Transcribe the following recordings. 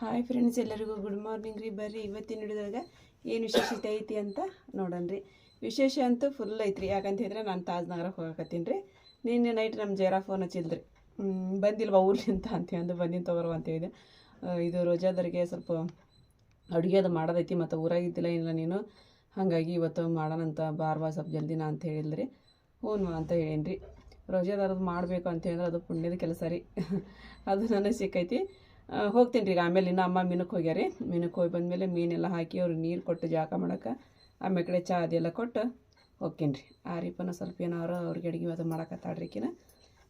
Hi friends ಎಲ್ಲರಿಗೂ good morning ರೀ. ಬರ್ರಿ ಇವತ್ತಿನ ಹಿಡಿದಾಗ ಏನು ವಿಶೇಷತೆ ಐತಿ ಅಂತ ನೋಡೋಣ ರೀ. ವಿಶೇಷ ಅಂತೂ ಫುಲ್ ಐತ್ರಿ. ಯಾಕಂತ ಹೇಳಿದ್ರೆ ನಾನು ತಾಜ್ನಗರಕ್ಕೆ ಹೋಗಕತ್ತೀನಿ ರೀ. ನಿನ್ನೆ ನೈಟ್ ನಮ್ಮ ಜೇರಾ ಫೋನ್ ಹಚ್ಚಿಲ್ರಿ. ಹ್ಮ್, ಬಂದಿಲ್ವಾ ಊರ್ಲಿಂತ ಅಂತ ಅಂದು ಬಂದಿನ ತಗೋರು ಅಂತ ಹೇಳಿದೆ. ಇದು ರೋಜಾದರಿಗೆ ಸ್ವಲ್ಪ ಅಡುಗೆ ಅದು ಮಾಡೋದೈತಿ ಮತ್ತು ಊರಾಗಿದ್ದಿಲ್ಲ ಇಲ್ಲ ನೀನು. ಹಾಗಾಗಿ ಇವತ್ತು ಮಾಡೋಣಂತ ಬಾರ್ವಾ ಸ್ವಲ್ಪ ಜಲ್ದಿನ ಅಂತ ಹೇಳಿದ್ರಿ ಹ್ಞೂ ಅಂತ ಹೇಳೀನಿ ರೀ ಮಾಡಬೇಕು ಅಂತ ಹೇಳಿದ್ರೆ ಅದು ಪುಣ್ಯದ ಕೆಲಸ ರೀ. ಅದು ನನಗೆ ಸಿಕ್ಕೈತಿ. ಹೋಗ್ತೀನಿ ರೀ ಆಮೇಲೆ ಇನ್ನು ಅಮ್ಮ ಮೀನಕ್ಕೆ ಹೋಗ್ಯಾರಿ ಮೀನಕ್ಕೆ ಹೋಗಿ ಬಂದಮೇಲೆ ಮೀನೆಲ್ಲ ಹಾಕಿ ಅವ್ರಿಗೆ ನೀರು ಕೊಟ್ಟು ಜಾಗ ಮಾಡೋಕೆ ಆಮೇಲೆ ಕಡೆ ಚಾ ಅದೆಲ್ಲ ಕೊಟ್ಟು ಹೋಗ್ತೀನಿ ರೀ. ಆರೀಫನ ಸ್ವಲ್ಪ ಏನಾರು ಅವ್ರಿಗೆ ಅಡುಗೆ ಅದು ಮಾಡೋಕತ್ತಾಡ್ರಿಕಿನ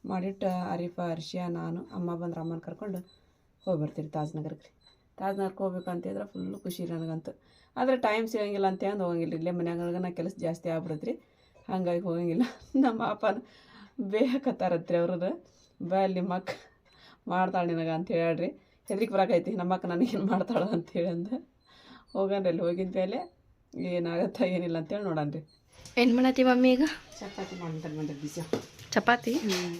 ಮಾಡಿಟ್ಟು ಆರೀಫ ಅರ್ಷಿಯ ನಾನು, ಅಮ್ಮ ಬಂದ್ರೆ ಅಮ್ಮನ ಕರ್ಕೊಂಡು ಹೋಗ್ಬರ್ತೀರಿ ತಾಜ್ನಗರಕ್ಕೆ ರೀ. ತಾಜ್ನಗರಕ್ಕೆ ಹೋಗ್ಬೇಕು ಅಂತಿದ್ರೆ ಫುಲ್ಲು ಖುಷಿ ನನಗಂತೂ. ಆದರೆ ಟೈಮ್ ಸಿಗಂಗಿಲ್ಲ ಅಂತ ಅಂದು ಹೋಗಂಗಿಲ್ಲ ಇಲ್ಲೇ ಮನ್ಯಾಗ ಕೆಲಸ ಜಾಸ್ತಿ ಆಗ್ಬಿಡತ್ರಿ. ಹಾಗಾಗಿ ಹೋಗಂಗಿಲ್ಲ. ನಮ್ಮ ಅಪ್ಪನ ಬೇಕತ್ತಾರತ್ರಿ ಅವ್ರದ್ದು ಬಾ ಅಲ್ಲಿ ಮಕ್ಕ ಮಾಡ್ತಾಳೆ ನಿನಗೆ ಅಂತ ಹೇಳ್ರಿ. ಹೆದ್ರಿಕೆ ಬರಾಕೈತಿ ನಮ್ಮ ಅಕ್ಕ ಏನು ಮಾಡ್ತಾಳ ಅಂತೇಳಿ ಅಂದ. ಹೋಗನ್ರಿ ಅಲ್ಲಿ ಹೋಗಿದ ಮೇಲೆ ಏನಾಗತ್ತ ಏನಿಲ್ಲ ಅಂತೇಳಿ ನೋಡೋಣ ರೀ. ಏನು ಮಾಡತ್ತಿ ಮಮ್ಮಿ ಈಗ? ಚಪಾತಿ ಮಾಡ್ತಾರೆ ಬಂದ್ರೆ ಬಿಸಿ. ಚಪಾತಿ?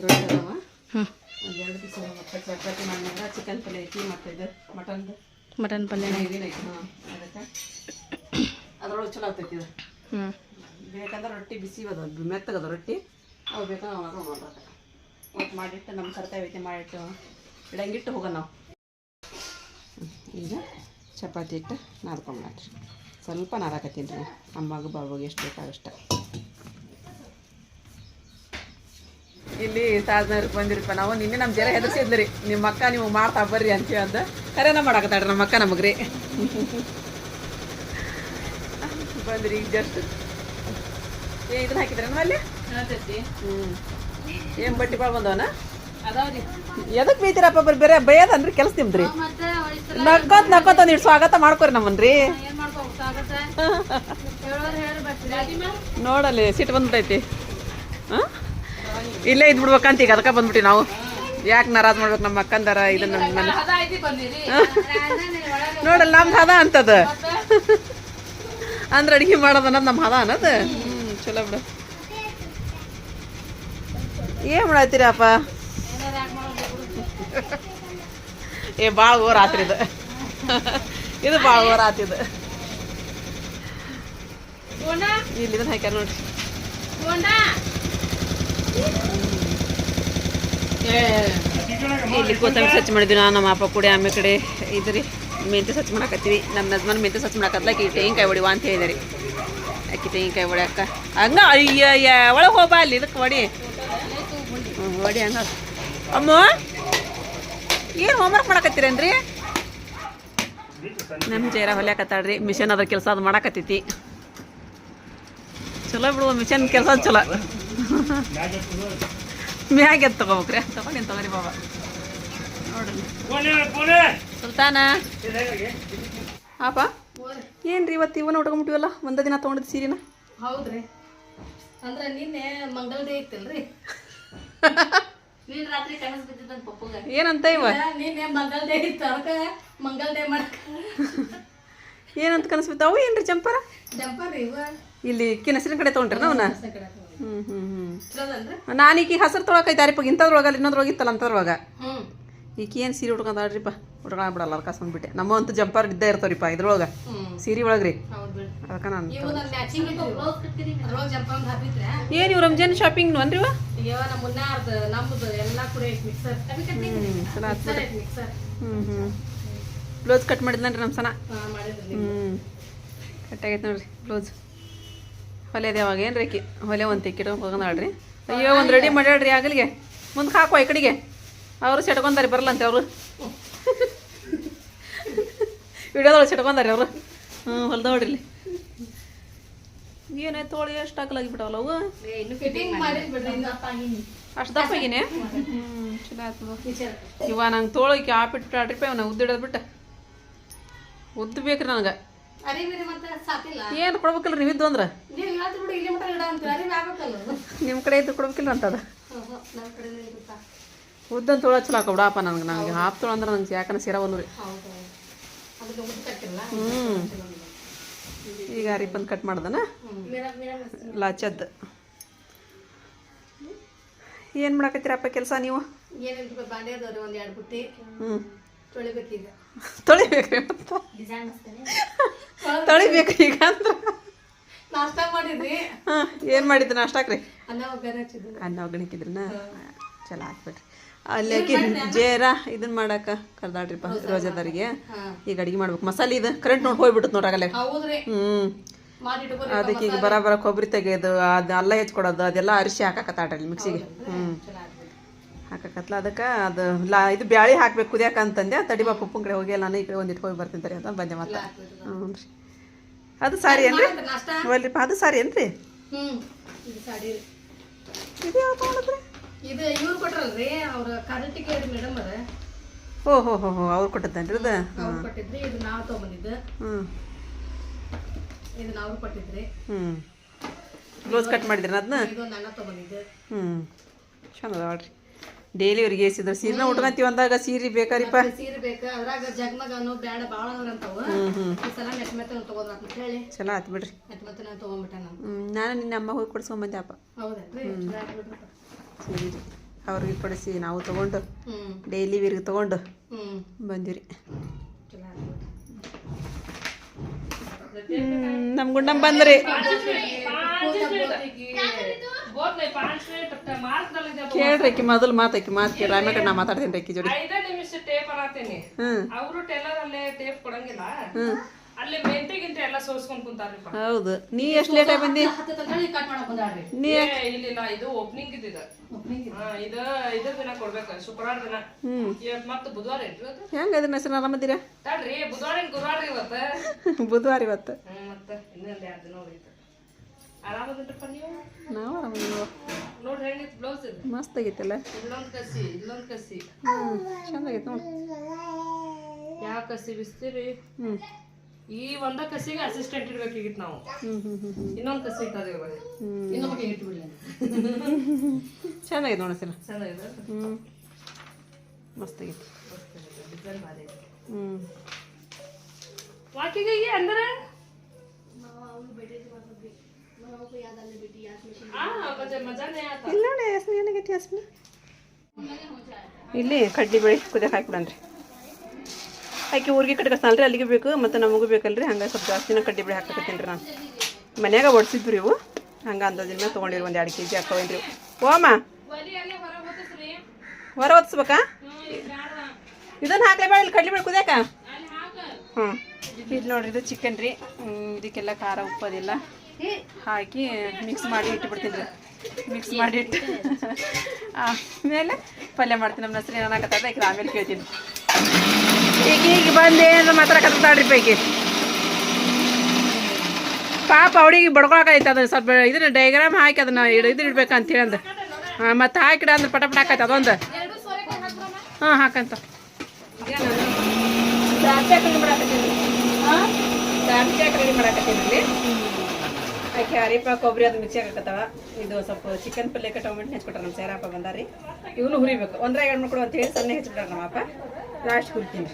ರೊಟ್ಟಿ ಅದಾವ. ಹ್ಞೂ ಒಂದೆರಡು ದಿವಸ ಮತ್ತೆ ಚಪಾತಿ ಮಾಡಿದ್ರೆ ಚಿಕನ್ ಪಲ್ಯ ಐತಿ ಮತ್ತು ಇದು ಮಟನ್ದು ಮಟನ್ ಪಲ್ಯ. ಇದೇನು ಐತಿ ಹಾಂ ಅದಕ್ಕೆ. ಅದ್ರೊಳಗೆ ಚಲೋ ಆಗ್ತೈತಿ ಇದು. ಹ್ಞೂ ಬೇಕಂದ್ರೆ ರೊಟ್ಟಿ ಬಿಸಿ ಅದ ಮೆತ್ತಗದ ರೊಟ್ಟಿ. ಅವು ಬೇಕಾದ್ರೆ ಅವಾಗ ಮಾಡ್ಬೇಕು. ಮಾಡಿಟ್ಟು ನಮ್ಮ ಕರ್ತವ್ಯ ಐತಿ ಮಾಡಿಟ್ಟು ಇಡಂಗಿಟ್ಟು ಹೋಗೋಣ ನಾವು. ಈಗ ಚಪಾತಿ ಇಟ್ಟು ನಾದ್ಕೊಂಬಿಡ್ರಿ. ಸ್ವಲ್ಪ ನಾರಾಕತ್ತೀನಿ ರೀ. ಅಮ್ಮಗೆ ಬಾಬುಗೆ ಎಷ್ಟು ಬೇಕಾಗಷ್ಟ ಇಲ್ಲಿ ಸಾಧನರಿಗೆ ಬಂದಿರಪ್ಪ ನಾವು. ನಿನ್ನೆ ನಮ್ಮ ಜನ ಹೆದರ್ಸಿದ್ರಿ ನಿಮ್ಮ ಅಕ್ಕ ನೀವು ಮಾಡ್ತಾ ಬರ್ರಿ ಅಂತ ಅಂದ ಕರೆನ ಮಾಡಾಕತ್ತಾಡ್ರಿ ನಮ್ಮ ಅಕ್ಕ ನಮಗೆ ರೀ. ಬಂದ್ರಿ ಈಗ ಜಸ್ಟ್ ಏ ಇದನ್ನ ಹಾಕಿದ್ರೇನು ಅಲ್ಲಿ? ಹ್ಞೂ ಏನು ಬಟ್ಟೆ ಬಾಳ್ ಬಂದವನ? ಎದಕ್ಕೆ ಬೈತೀರಪ್ಪ ಬರ್ರಿ ಬೇರೆ ಬೈಯೋದನ್ರಿ ಕೆಲಸ ನಿಮ್ದ್ರಿ? ನಕ್ಕೋತ್ ನಕ್ಕೋತ ನೀವು ಸ್ವಾಗತ ಮಾಡ್ಕೊರಿ ನಮ್ಮನ್ರಿ. ನೋಡಲ್ಲಿ ಸಿಟ್ಟು ಬಂದ್ಬಿಟ್ಟೈತಿ ಹಾಂ? ಇಲ್ಲೇ ಇದ್ ಬಿಡ್ಬೇಕಂತ ಈಗ ಅದಕ್ಕೆ ಬಂದ್ಬಿಟ್ಟಿ ನಾವು. ಯಾಕೆ ನಾರಾಜ್ ಮಾಡ್ಬೇಕು ನಮ್ಮ ಅಕ್ಕಂದಾರ ಇದನ್ನ ನೋಡಲ್ಲ ನಮ್ದು ಹದ ಅಂತದ. ಅಂದ್ರೆ ಅಡಿಗೆ ಮಾಡೋದು ಅನ್ನೋದು ನಮ್ಮ ಹದ ಅನ್ನೋದು? ಹ್ಞೂ ಚಲೋ ಬಿಡು. ಏನು ಮಾಡತ್ತೀರಪ್ಪ ಏ ಭಾಳ ಓ ರಾತ್ರಿ ಇದು. ಇದು ಭಾಳ ಓರ್ ಇದು. ಇಲ್ಲಿ ಇದನ್ನ ಹಾಕ್ಯಾರ ನೋಡ್ರಿ. ಇಲ್ಲಿ ಕೊತ್ತಂಬರಿ ಸ್ವಚ್ಛ ಮಾಡಿದ್ವಿ ನಾನು ನಮ್ಮ ಅಪ್ಪ ಕೂಡ ಆಮೇಲೆ ಕಡೆ ಇದ್ರಿ ಮೆಂತೆ ಸ್ವಚ್ಛ ಮಾಡಾಕತ್ತೀವಿ. ನಮ್ಮ ಯಜಮಾನ್ ಮೆಂತೆ ಸ್ವಚ್ಛ ಮಾಡಕತ್ಲಾಕಿ ತೆಂಗಿನಕಾಯಿ ಹೊಡಿವ ಅಂತ ಹೇಳಿದಾರೆ. ಅಕ್ಕಿ ತೆಂಗಿನಕಾಯಿ ಹೊಡ್ಯಾಕ ಹಂಗ ಅಯ್ಯ ಒಳಗೆ ಹೋಗ್ಬಾ ಅಲ್ಲಿ ಇದಕ್ಕೆ ಹೊಡಿ ಹೊಡಿ ಹಂಗ. ಅಮ್ಮ? ಏನು ಹೋಮ್ವರ್ಕ್ ಮಾಡಕತ್ತೀರೇನ್ರಿ ನಮ್ಮ ಜೈರ ಹೊಲ್ಯಾಕತ್ತಾಳ್ರಿ ಮಿಷನ್ ಅದ್ರ ಕೆಲಸ ಅದು ಮಾಡಕತ್ತೈತಿ. ಚಲೋ ಬಿಡುವ ಮಿಷನ್ ಕೆಲಸ ಚಲೋ. ಮ್ಯಾಗ ಎದ್ದು ತಗೋಬೇಕ್ರಿ. ತಗೊಂಡಿನಿ ತಗೋರಿ ಬಾಬಾ. ನೋಡ್ರಿ ಸುಲ್ತಾನ. ಆಪ ಏನ್ರಿ ಇವತ್ತು ಇವನ್ನ ಹುಡ್ಕೊಂಬಿಟ್ಟಿವಲ್ಲ ಒಂದ ದಿನ ತೊಗೊಂಡಿದ್ದು ಸೀರೆನ? ಹೌದ್ರಿ. ಅಂದ್ರ ನಿನ್ನೆ ಮಂಗಲ್ ಡೇ ಇತ್ತಲ್ರಿ ನೀನ್ ರಾತ್ರಿ ಕನಸ್ ಬಿದ್ದಿದ್ದ ಪಪ್ಪಗ. ಏನಂತ ಇವ? ಏನಂತ ಮಂಗಲ್ ಡೇ ಇತ್ತು ಅದಕ್ಕ ಮಂಗಲ್ ಡೇ ಮಾಡಕ. ಏನಂತ ಕನಸ್ಬಿತ್ತಾವು ಏನ್ರಿ ಚಂಪರ? ಜಂಪರ್ ಇವ. ಇಲ್ಲಿ ಕಿನಸಿನ ಕಡೆ ತೊಗೊಂಡ್ರಿ ಅವನ? ಹ್ಮ್ ಹ್ಮ್ ಹ್ಞೂ ಹ್ಞೂ ಚಲೋದಲ್ರಿ ನಾನು ಈಕಿ ಹಸಿರು ತೊಳಕೈತೆ ಅರಿಪ ಇಂಥದ್ರೊಳಗಲ್ಲ ಇನ್ನೊಂದ್ರೊಳಗೆ ಇತ್ತಲ್ಲ ಅಂಥದ್ರೊಳಗ? ಹ್ಮ್. ಈಕಿ ಏನು ಸೀರೆ ಉಟ್ಕೊಂತಾಳ್ರಿಪ್ಪ ಉಟ್ಕೊಂಡ್ ಬಿಡಲ್ಲ ಬಂದ್ಬಿಟ್ಟೆ ನಮ್ಮ ಅಂತೂ ಜಂಪರ್ ಇದ್ದೇ ಇರ್ತಾವ್ರಿಪ್ಪ ಇದ್ರೊಳಗೆ. ಹ್ಮ್. ಸೀರೆ ಒಳಗ್ರಿ. ಅದಕ್ಕೆ ನಾನು. ಏನು ಇವು ರಂಜಾನ್ ಶಾಪಿಂಗ್ ಮಿಕ್ಸರ್ ಹ್ಞೂ ಹ್ಞೂ ಹ್ಞೂ ಬ್ಲೌಸ್ ಕಟ್ ಮಾಡಿದ್ನನ್ರಿ ನಮ್ಮ ಸನ? ಹಾ ಕಟ್ ಹ್ಞೂ ಕಟ್ಟಾಗೈತೆ ನೋಡ್ರಿ ಬ್ಲೌಸ್. ಹೊಲೆ ಅವಾಗ ಏನು ರೀ ಹೊಲೆ ಒಂದು ತಿಕ್ಕಿಟ್ಟು ಹೋಗೋದಾಳ್ರಿ ಅಯ್ಯೋ ಒಂದು ರೆಡಿ ಮಾಡ್ಯಾಳ್ರಿ ಆಗಲಿಗೆ. ಮುಂದೆ ಹಾಕುವ ಈ ಕಡೆಗೆ ಅವರು ಸೆಟ್ಕೊಂತಾರೆ ಬರಲ್ಲಂತೆ ಅವರು. ವಿಡಿಯೋದೊಳಗೆ ಸೆಟ್ಕೊಂತಾರೆ ಅವರು. ಹ್ಞೂ ಹೊಲ್ದ ಏನಾಯ್ತು ತೋಳಿ ಎಷ್ಟು ಹಾಕಲಾಗಿಬಿಟ್ಟವಲ್ಲ ಅವು ಇನ್ನು ಫಿಟ್ಟಿಂಗ್ ಮಾಡಿದ್ ಬಿಡ್ರಿ ಇನ್ನು ಅಪ್ಪ ಆಗಿನಿ. ಅಷ್ಟು ದಪ್ಪ ಆಗಿನೇ? ಹ್ಞೂ ಚಲೋ ಆಯ್ತು. ಇವ ನಂಗೆ ತೋಳಕ್ಕೆ ಆಪಿಟ್ಟಾಡ್ರಿಪ್ಪ ಉದ್ದ ಉದ್ದಿಡೋದು ಬಿಟ್ಟು. ಉದ್ದು ಬೇಕ್ರಿ ನನಗೆ ಏನು ಕೊಡ್ಬೇಕಲ್ರಿ ನೀವು ಇದ್ದು ಅಂದ್ರೆ. ನಿಮ್ಮ ಕಡೆ ಇದ್ದು ಕೊಡ್ಬೇಕಿಲ್ಲ ಅಂತದ? ಉದ್ದಂತ ತೋಳ ಚಲೋ ಹಾಕೊಬಿಡಪ್ಪ ನನಗೆ ನನಗೆ ಹಾಪ್ ತೋಳ ಅಂದ್ರೆ ನಂಗೆ ಯಾಕಂದ್ರೆ ಸೇರ ಒಂದು ರೀ ಅದಕ್ಕೆ ಉದ್ದು ಕಟ್ಟಿಲ್ಲ. ಹ್ಞೂ ಈಗ ಅರಿಪಂದು ಕಟ್ ಮಾಡ್ದನ? ಲಾಚದ್ದು. ಏನು ಮಾಡಕತ್ತೀರಪ್ಪ ಕೆಲಸ ನೀವು? ತೊಳಿಬೇಕ್ರಿ ಮತ್ತೆ? ತೊಳಿಬೇಕ್ರಿ ಈಗ ಅಂದ್ರೆ? ನಾಷ್ಟಾ ಮಾಡಿದ್ರಿ ಹಾಂ ಏನು ಮಾಡಿದ್ದು ನಾಷ್ಟಾಕ್ರಿ? ಅನ್ನ ಒಗ್ಗರಣೆ ಅನ್ನ ಚಲೋ ಆತ್ಬಿಡ್ರಿ ಅಲ್ಲಿ ಜೇರಾ ಜೇರ ಇದನ್ನ ಮಾಡಾಕ ಕರ್ದಾಡ್ರಿಪ್ಪ ರೋಜಾದಾರಿಗೆ. ಈಗ ಅಡಿಗೆ ಮಾಡ್ಬೇಕು. ಮಸಾಲೆ ಇದು ಕರೆಂಟ್ ನೋಡಿ ಹೋಗ್ಬಿಟ್ಟು ನೋಡ್ರಾಗಲ್ಲ ಹ್ಞೂ ಅದಕ್ಕೆ ಈಗ ಬರ ಬರ ಕೊಬ್ಬರಿ ತೆಗೆಯೋದು ಅದು ಅಲ್ಲ ಹೆಚ್ಕೊಡೋದು ಅದೆಲ್ಲ ಅರಿಶಿ ಹಾಕಾಕತ್ತಾಡ್ರಿ ಮಿಕ್ಸಿಗೆ. ಹ್ಞೂ ಹಾಕಾಕತ್ಲ. ಅದಕ್ಕೆ ಅದು ಲಾ ಇದು ಬ್ಯಾಳಿ ಹಾಕ್ಬೇಕು ಕುದಿಯಾಕ ಅಂತಂದೆ. ತಡಿ ಬಾ ಪಪ್ಪನ ಕಡೆ ಹೋಗಿ ನಾನು ಈ ಕಡೆ ಒಂದು ಹೋಗಿ ಬರ್ತೀನಿ ಅಂತ ಬಂದೆ ಮತ್ತೆ. ಹ್ಞೂ ರೀ. ಅದು ಸಾರಿ ಏನ್ರಿ? ಒಲ್ರಿಪ್ಪ ಅದು ಸಾರಿ ಏನ್ರಿ? ಹ್ಮ್. ಇದು ಸಾರಿ. ರೀ ಇದು ಯಾವ ತೊಗೊಂಡ್ರಿ ಇದು ಇವ್ರು ಕೊಟ್ರಲ್ರಿ ಅವ್ರ ಕರೆಕ್ಟಿಗೆ ಮೇಡಮ್ ಅವ್ರ ಓ ಹೋ ಹೋ ಹೋ ಅವ್ರು ಕೊಟ್ಟದ್ದೇನ್ರಿ ಅದು ಅವ್ರು ಕೊಟ್ಟಿದ್ರಿ ಇದು ನಾವು ತೊಗೊಂಬಂದಿದ್ದು. ಹ್ಞೂ ಇದು ನಾವು ಕೊಟ್ಟಿದ್ರಿ. ಹ್ಞೂ ಕ್ಲೋಸ್ ಕಟ್ ಮಾಡಿದ್ರಿ ಅದನ್ನ ಇದೊಂದು ಅಣ್ಣ ತೊಗೊಂಡಿದ್ದು ಹ್ಞೂ ಚಂದ ಅದಾವಳ್ರಿ ಡೈಲಿ ಅವ್ರಿಗೆ ಏಸಿದ್ರು ಸೀರೆ ಉಟ್ಕೊಂತೀವಿ ಅಂದಾಗ ಸೀರೆ ಬೇಕಾರಿಪ್ಪ. ಸೀರೆ ಬೇಕು. ಅದ್ರಾಗ ಜಗ್ಮಗ ಅನ್ನೋ ಬ್ಯಾಡ ಭಾಳ ಅಂತಾವ ಈ ಸಲ ಮೆತ್ತ ಮೆತ್ತ ಅಂತ ಹೇಳಿ. ಚಲೋ ಆಯ್ತು ಬಿಡ್ರಿ. ಮೆತ್ತ ಮೆತ್ತ ನಾನು ತಗೊಂಡ್ಬಿಟ್ಟೆ ನಾನು. ನಾನು ನಿನ್ನ ಅಮ್ಮ ಹೋಗಿ ಕೊಡ್ಸ್ಕೊಂಬಂದೆ ಅಪ್ಪ. ಹೌದೇನ್ರಿ? ರೀ ಅವ್ರಿಗೆ ಕೊಡಿಸಿ ನಾವು ತಗೊಂಡು. ಡೈಲಿ ವೀರ್ಗೆ ತೊಗೊಂಡು. ಬಂದಿವ್ರಿ. ನಮ್ಮ ಗುಂಡಮ್ಮ ಬಂದ್ರಿ. ಕೇಳ್ರಿ ಆಕಿ ಮೊದಲು ಮಾತು ಆಕಿ ಮಾತು ಕೇಳಿ ಆಮೇಲೆ ನಾ ಮಾತಾಡ್ತೀನಿ ಆಕಿ ಜೋಡಿ. ಹ್ಞೂ ಅವರು ಟೆಲ್ಲರ್ ಅಲ್ಲೇ ಟೇಪ್ ಕೊಡಂಗಿಲ್ಲ. ಹ್ಞೂ ಹೌದು. ನೀ ಎಷ್ಟು ಲೇಟಾಗಿ ಬಂದಿ? ಹತ್ತು ತನಕ ಕಟ್ ಮಾಡಕ್ ಬಂದಾಳ್ರಿ. ನೀ ಏ, ಇಲ್ಲಿಲ್ಲ ಇದು ಓಪನಿಂಗ್ ಇದ್ದಿದ ಹಾ ಇದ ಇದ್ರ ದಿನ ಕೊಡ್ಬೇಕ ಶುಕ್ರವಾರ ದಿನ. ಮತ್ತ ಬುಧವಾರ ಏನ್ರಿ ಇವತ್ತು? ಹೆಂಗೆ ಅದನ್ನ ಹೆಸರು ಆರಾಮದಿರ ತಡ್ರಿ ಬುಧವಾರ ಏನ್ ಗುರುವಾರ ರೀ ಇವತ್ತ? ಬುಧವಾರ ಇವತ್ತು. ಹ್ಮ್ ಮತ್ತ ಇನ್ನೊಂದ್ ಎರಡ್ ದಿನ ನೀವು? ನಾವು ಆರಾಮದಿವ ನೋಡ್ರಿ ಹೆಂಗಿತ್ತು ಬ್ಲೌಸ್ ಇದು? ಮಸ್ತ್ ಆಗೈತಲ್ಲ ಇಲ್ಲೊಂದ್ ಕಸಿ ಇಲ್ಲೊಂದ್ ಕಸಿ. ಹ್ಞೂ ಚಂದ ಆಗೈತೆ ನೋಡಿ. ಯಾವ ಕಸಿ ಬಿಸ್ತೀರಿ? ಹ್ಞೂ ಈ ಒಂದ ಕಸಿಗೆ ಅಸಿಸ್ಟೆಂಟ್ ಇಡ್ಬೇಕಾಗಿತ್ತು ನಾವು. ಇನ್ನೊಂದ್ ಕಸಿ ಇಟ್ಟದ ಇನ್ನೊಂದು ಹ್ಞೂ ಚೆನ್ನಾಗಿದೆ ನೋಡ ಸರ್. ಚೆನ್ನಾಗಿದೆ ಮಸ್ತ್ ಆಗೈತಿ ಡಿಸೈನ್ ಭಾರಿ ಐತಿ. ಹ್ಞೂ ವಾಕಿಗೆ ಅಂದ್ರೆ? ಇಲ್ಲ ನೋಡಿ ಹಸ್ನಿ ಏನಾಗೈತಿ ಹಸ್ನಿ ಇಲ್ಲಿ ಕಡ್ಡಿ ಬೇಳೆ ಕುದಿಯಕ್ಕೆ ಹಾಕ್ಬಿಡನ್ರಿ ಆಕೆ ಊರಿಗೆ ಕಡೆ ರೀ ಅಲ್ಲಿಗೆ ಬೇಕು, ಮತ್ತು ನಮಗೂ ಬೇಕಲ್ರಿ. ಹಂಗೆ ಸ್ವಲ್ಪ ಜಾಸ್ತಿನ ಕಡ್ಡಿ ಬಿಡಿ ಹಾಕಕತ್ತೀನಿ ರೀ ನಾನು. ಮನ್ಯಾಗ ಒಡ್ಸಿದ್ವಿ ಇವು. ಹಂಗೆ ಅಂದಾಜಿನ ತೊಗೊಂಡಿರಿ ಒಂದು ಎರಡು ಕೆ ಜಿ ಹಾಕೋವೇನ್ರಿ ಓಮ ಹೊರ ಒತ್ಸ್ಬೇಕಾ? ಇದನ್ನು ಹಾಕ್ಲೇ ಬೇಡ, ಇಲ್ಲಿ ಕಡ್ಲಿ ಬೇಳೆ ಕುದಿಯಾಕ? ಹ್ಞೂ. ಇದು ನೋಡ್ರಿ, ಇದು ಚಿಕನ್ ರೀ. ಇದಕ್ಕೆಲ್ಲ ಖಾರ, ಉಪ್ಪು ಅದೆಲ್ಲ. ಹಾಕಿ ಮಿಕ್ಸ್ ಮಾಡಿ ಇಟ್ಬಿಡ್ತೀನಿ ರೀ. ಮಿಕ್ಸ್ ಮಾಡಿ ಇಟ್ಟು. ಆಮೇಲೆ ಪಲ್ಯ ಮಾಡ್ತೀನಿ. ನಮ್ಮ ಹೆಸರು ಏನಾಗತ್ತದ ಈಗ ಆಮೇಲೆ ಕೇಳ್ತೀನಿ. ಈಗ ಈಗ ಬಂದು ಏನು ಮಾತಾಡಕತ್ತಾಡ್ರಿ ಪೈಕಿ. ಪಾಪ ಅವಳಿಗೆ ಬಡ್ಕೊಳಕೈತೆ ಅದನ್ನ ಸ್ವಲ್ಪ ಇದನ್ನ ಡೈಗ್ರಾಮ್ ಹಾಕಿ ಅದನ್ನ ಇಡ ಇದನ್ನ ಇಡ್ಬೇಕು ಅಂತೇಳಿ ಅಂದ. ಹಾಂ ಮತ್ತು ಹಾಕಿಡ ಅಂದ್ರೆ ಪಟ ಪಟ ಹಾಕೈತೆ ಅದೊಂದು. ಹಾಂ ಹಾಕಂತ. ಆಕೆ ಹರಿಪ ಕೊಬ್ಬರಿ ಅದು ಮಿಕ್ಸಿ ಹಾಕತ್ತವ. ಇದು ಸ್ವಲ್ಪ ಚಿಕನ್ ಪಲ್ಯಕ್ಕೆ ಟೊಮೆಟೊ ಹೆಚ್ಚಿಬಿಟ್ರೆ ನಮ್ಮ ಸೇರಪ್ಪ ಬಂದಾರಿ. ಇವನು ಹುರಿಬೇಕು. ಒಂದ್ರಾಗ ಎರಡು ಮಕ್ಕಳು ಅಂತ ಹೇಳಿ ಸಣ್ಣ ಹೆಚ್ಚಿಬಿಟ್ರೆ ನಮ್ಮಪ್ಪ ಲಾಸ್ಟ್ ಹುರಿತೀನಿ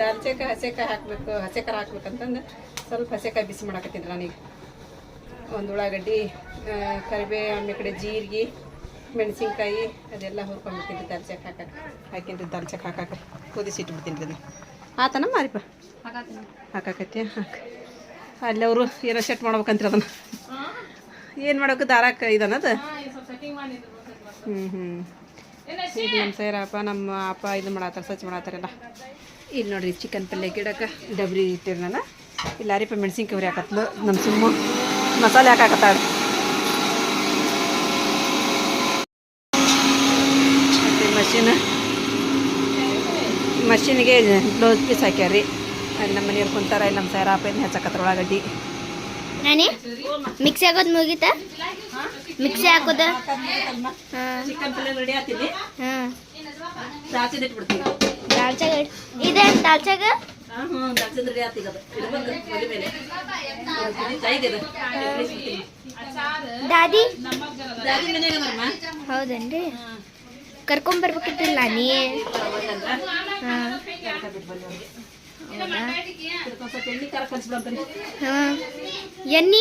ದಾಲ್ಚಕ್ಕೆ ಹಸೆಕಾಯಿ ಹಾಕಬೇಕು ಹಸೆಕಾರ ಹಾಕ್ಬೇಕಂತಂದು ಸ್ವಲ್ಪ ಹಸೆಕಾಯಿ ಬಿಸಿ ಮಾಡಾಕತ್ತೀನಿ ನನಗೆ. ಒಂದು ಉಳ್ಳಾಗಡ್ಡಿ ಕರಿಬೇ ಆಮೇಲೆ ಕಡೆ ಜೀರಿಗೆ ಮೆಣಸಿನ್ಕಾಯಿ ಅದೆಲ್ಲ ಹುರ್ಕೊಂಡ್ಬಿಟ್ಟಿದ್ದು ದಾಲ್ಚಕ್ಕೆ ಹಾಕಕ್ಕೆ ಹಾಕಿನ್ರಿ ದಾಲ್ಚಕ್ಕೆ ಹಾಕಕ್ಕೆ ಕುದಿಸಿಟ್ಬಿಡ್ತೀನಿ ಅದನ್ನ ಆತನ ಮಾರಿಪ್ಪ. ಹಾಕಾಕತ್ತಿ ಹಾಕ. ಅಲ್ಲಿ ಅವರು ಏನೋ ಸೆಟ್ ಮಾಡ್ಬೇಕಂತ್ರಿ ಅದನ್ನು. ಏನು ಮಾಡ್ಬೇಕು? ದಾರಕ್ಕೆ ಇದನ್ನದು ಹ್ಞೂ ಹ್ಞೂ ಇದು ನಮ್ಮ ಸೇರಪ್ಪ ನಮ್ಮ ಅಪ್ಪ ಇದು ಮಾಡತ್ತಾರ, ಸ್ವಚ್ಛ ಮಾಡತ್ತಾರಲ್ಲ ಇಲ್ಲಿ ನೋಡ್ರಿ ಚಿಕನ್ ಪಲ್ಯ, ಗಿಡಕ್ಕೆ, ಡಬ್ರಿ ಇಟ್ಟಿರಿ ನಾನು ಇಲ್ಲಿ ಅರಿಪ ಮೆಣಸಿನ್ಕಾಯಿ ಉರಿ ಹಾಕತ್ಲು ನಮ್ಮ ಸುಮ್ಮ ಮಸಾಲೆ ಹಾಕಾಕತ್ತಾಳ ಮಷೀನ್, ಮಷೀನ್ಗೆ ಬ್ಲೌಸ್ ಪೀಸ್ ಹಾಕ್ಯಾರ್ರಿ. ಅಲ್ಲಿ ನಮ್ಮ ಮನೆಯವ್ರು ಕುಂತಾರ, ಇಲ್ಲಿ ನಮ್ಮ ಸೇರಪ್ಪ ಏನು ಹಚ್ಚಕತ್ತಾರ ಉಳ್ಳಾಗಡ್ಡಿ ನಾನಿ? ಮಿಕ್ಸಿ ಹಾಕೋದು ಮುಗೀತಾ? ಮಿಕ್ಸಿ ಹಾಕೋದು? ಚಿಕನ್ ಪಲ್ಯ ರೆಡಿ ಹಾಂ. ದಾಲ್ಚಿದ ದಾಲ್ಚಾಗ ಇದೆ ದಾಲ್ಚಾಗ? ಹ್ಞೂ ದಾಲ್ಚಿದ ರೆಡಿ ದಾದಿ? ದಾದಿ ಹೌದೇನ್ರಿ? ಕರ್ಕೊಂಬರ್ಬೇಕಿತ್ತಿಲ್ಲ ನೀ? ಹಾಂ. ಎಣ್ಣೆ?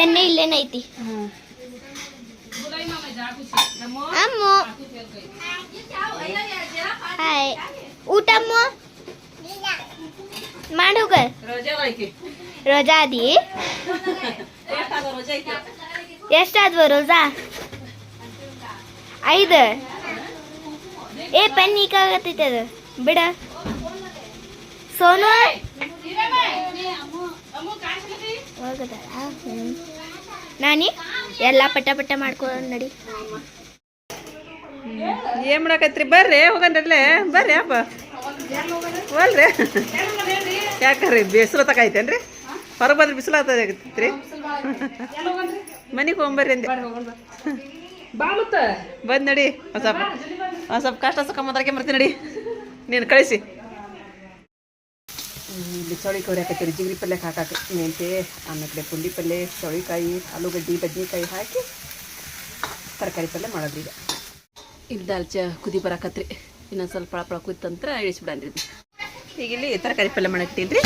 ಎಣ್ಣೆ ಇಲ್ಲೇನೈತಿ ಹಾಯ್. ಊಟ ಅಮ್ಮ ರೋಜಾ ಅದಿ? ಎಷ್ಟಾದ್ವು ರೋಜಾ? ಐದು. ಏ, ಪೆನ್ ಈಗಾಗತ್ತೈತೆ ಅದು. ಬಿಡ. ಸೋನು? ನಾನಿ? ಎಲ್ಲ ಪಟ್ಟ ಪಟ್ಟ ಮಾಡ್ಕೊಂಡು ನಡಿ. ಏನ್ ಮಾಡಕತ್ರಿ? ಬರ್ರಿ ಹೋಗನ್ರಲ್ಲೇ. ಬರ್ರಿ ಅಪ್ಪ. ಹೋಲ್ರಿ ಯಾಕ್ರಿ ಬಿಸಿಲು ತಗೈತೇನ್ರಿ ಹೊರಗೆ ಬಂದ್ರೆ ಬಿಸಿಲು ಆಗತ್ರಿ ಮನೆಗೆ ಹೋಗ್ಬರ್ರಿ ಅಂದೆ. ಬಾ ಮತ್ತ. ಬಂದ್ ನಡಿ. ಹೊಸ ಹೊಸ ಒಂದ್ ಸ್ವಲ್ಪ ಕಷ್ಟ ಸುಖ ಮಾತಾಡ್ಕೆ ಬರ್ತೀನಿ ನಡಿ. ನೀನು ಕಳಿಸಿ. ಇಲ್ಲಿ ಚೌಳಿ ಕೌರಿ ಹಾಕತ್ತೀರಿ ಜಿಗ್ರಿ ಪಲ್ಯಕ್ಕೆ ಹಾಕಾಕ ಮೆಂತೆ ಆಮೇಲೆ ಪುಂಡಿ ಪಲ್ಯ ಚೌಳಿಕಾಯಿ ಆಲೂಗಡ್ಡೆ ಬದ್ನಿಕಾಯಿ ಹಾಕಿ ತರಕಾರಿ ಪಲ್ಯ ಮಾಡೋದು ಈಗ. ಇಲ್ಲಿ ದಾಲ್ಚ ಕುದಿ ಬರಾಕತ್ರಿ. ಇನ್ನೊಂದು ಸ್ವಲ್ಪ ಪಳ ಪಳ ಕುತ್ತಂತ್ರ ಇಳಿಸ್ಬಿಡನ್ರಿ ಈಗ ಇಲ್ಲಿ ತರಕಾರಿ ಪಲ್ಯ ಮಾಡಾಕ್ತೀನಿ ರೀ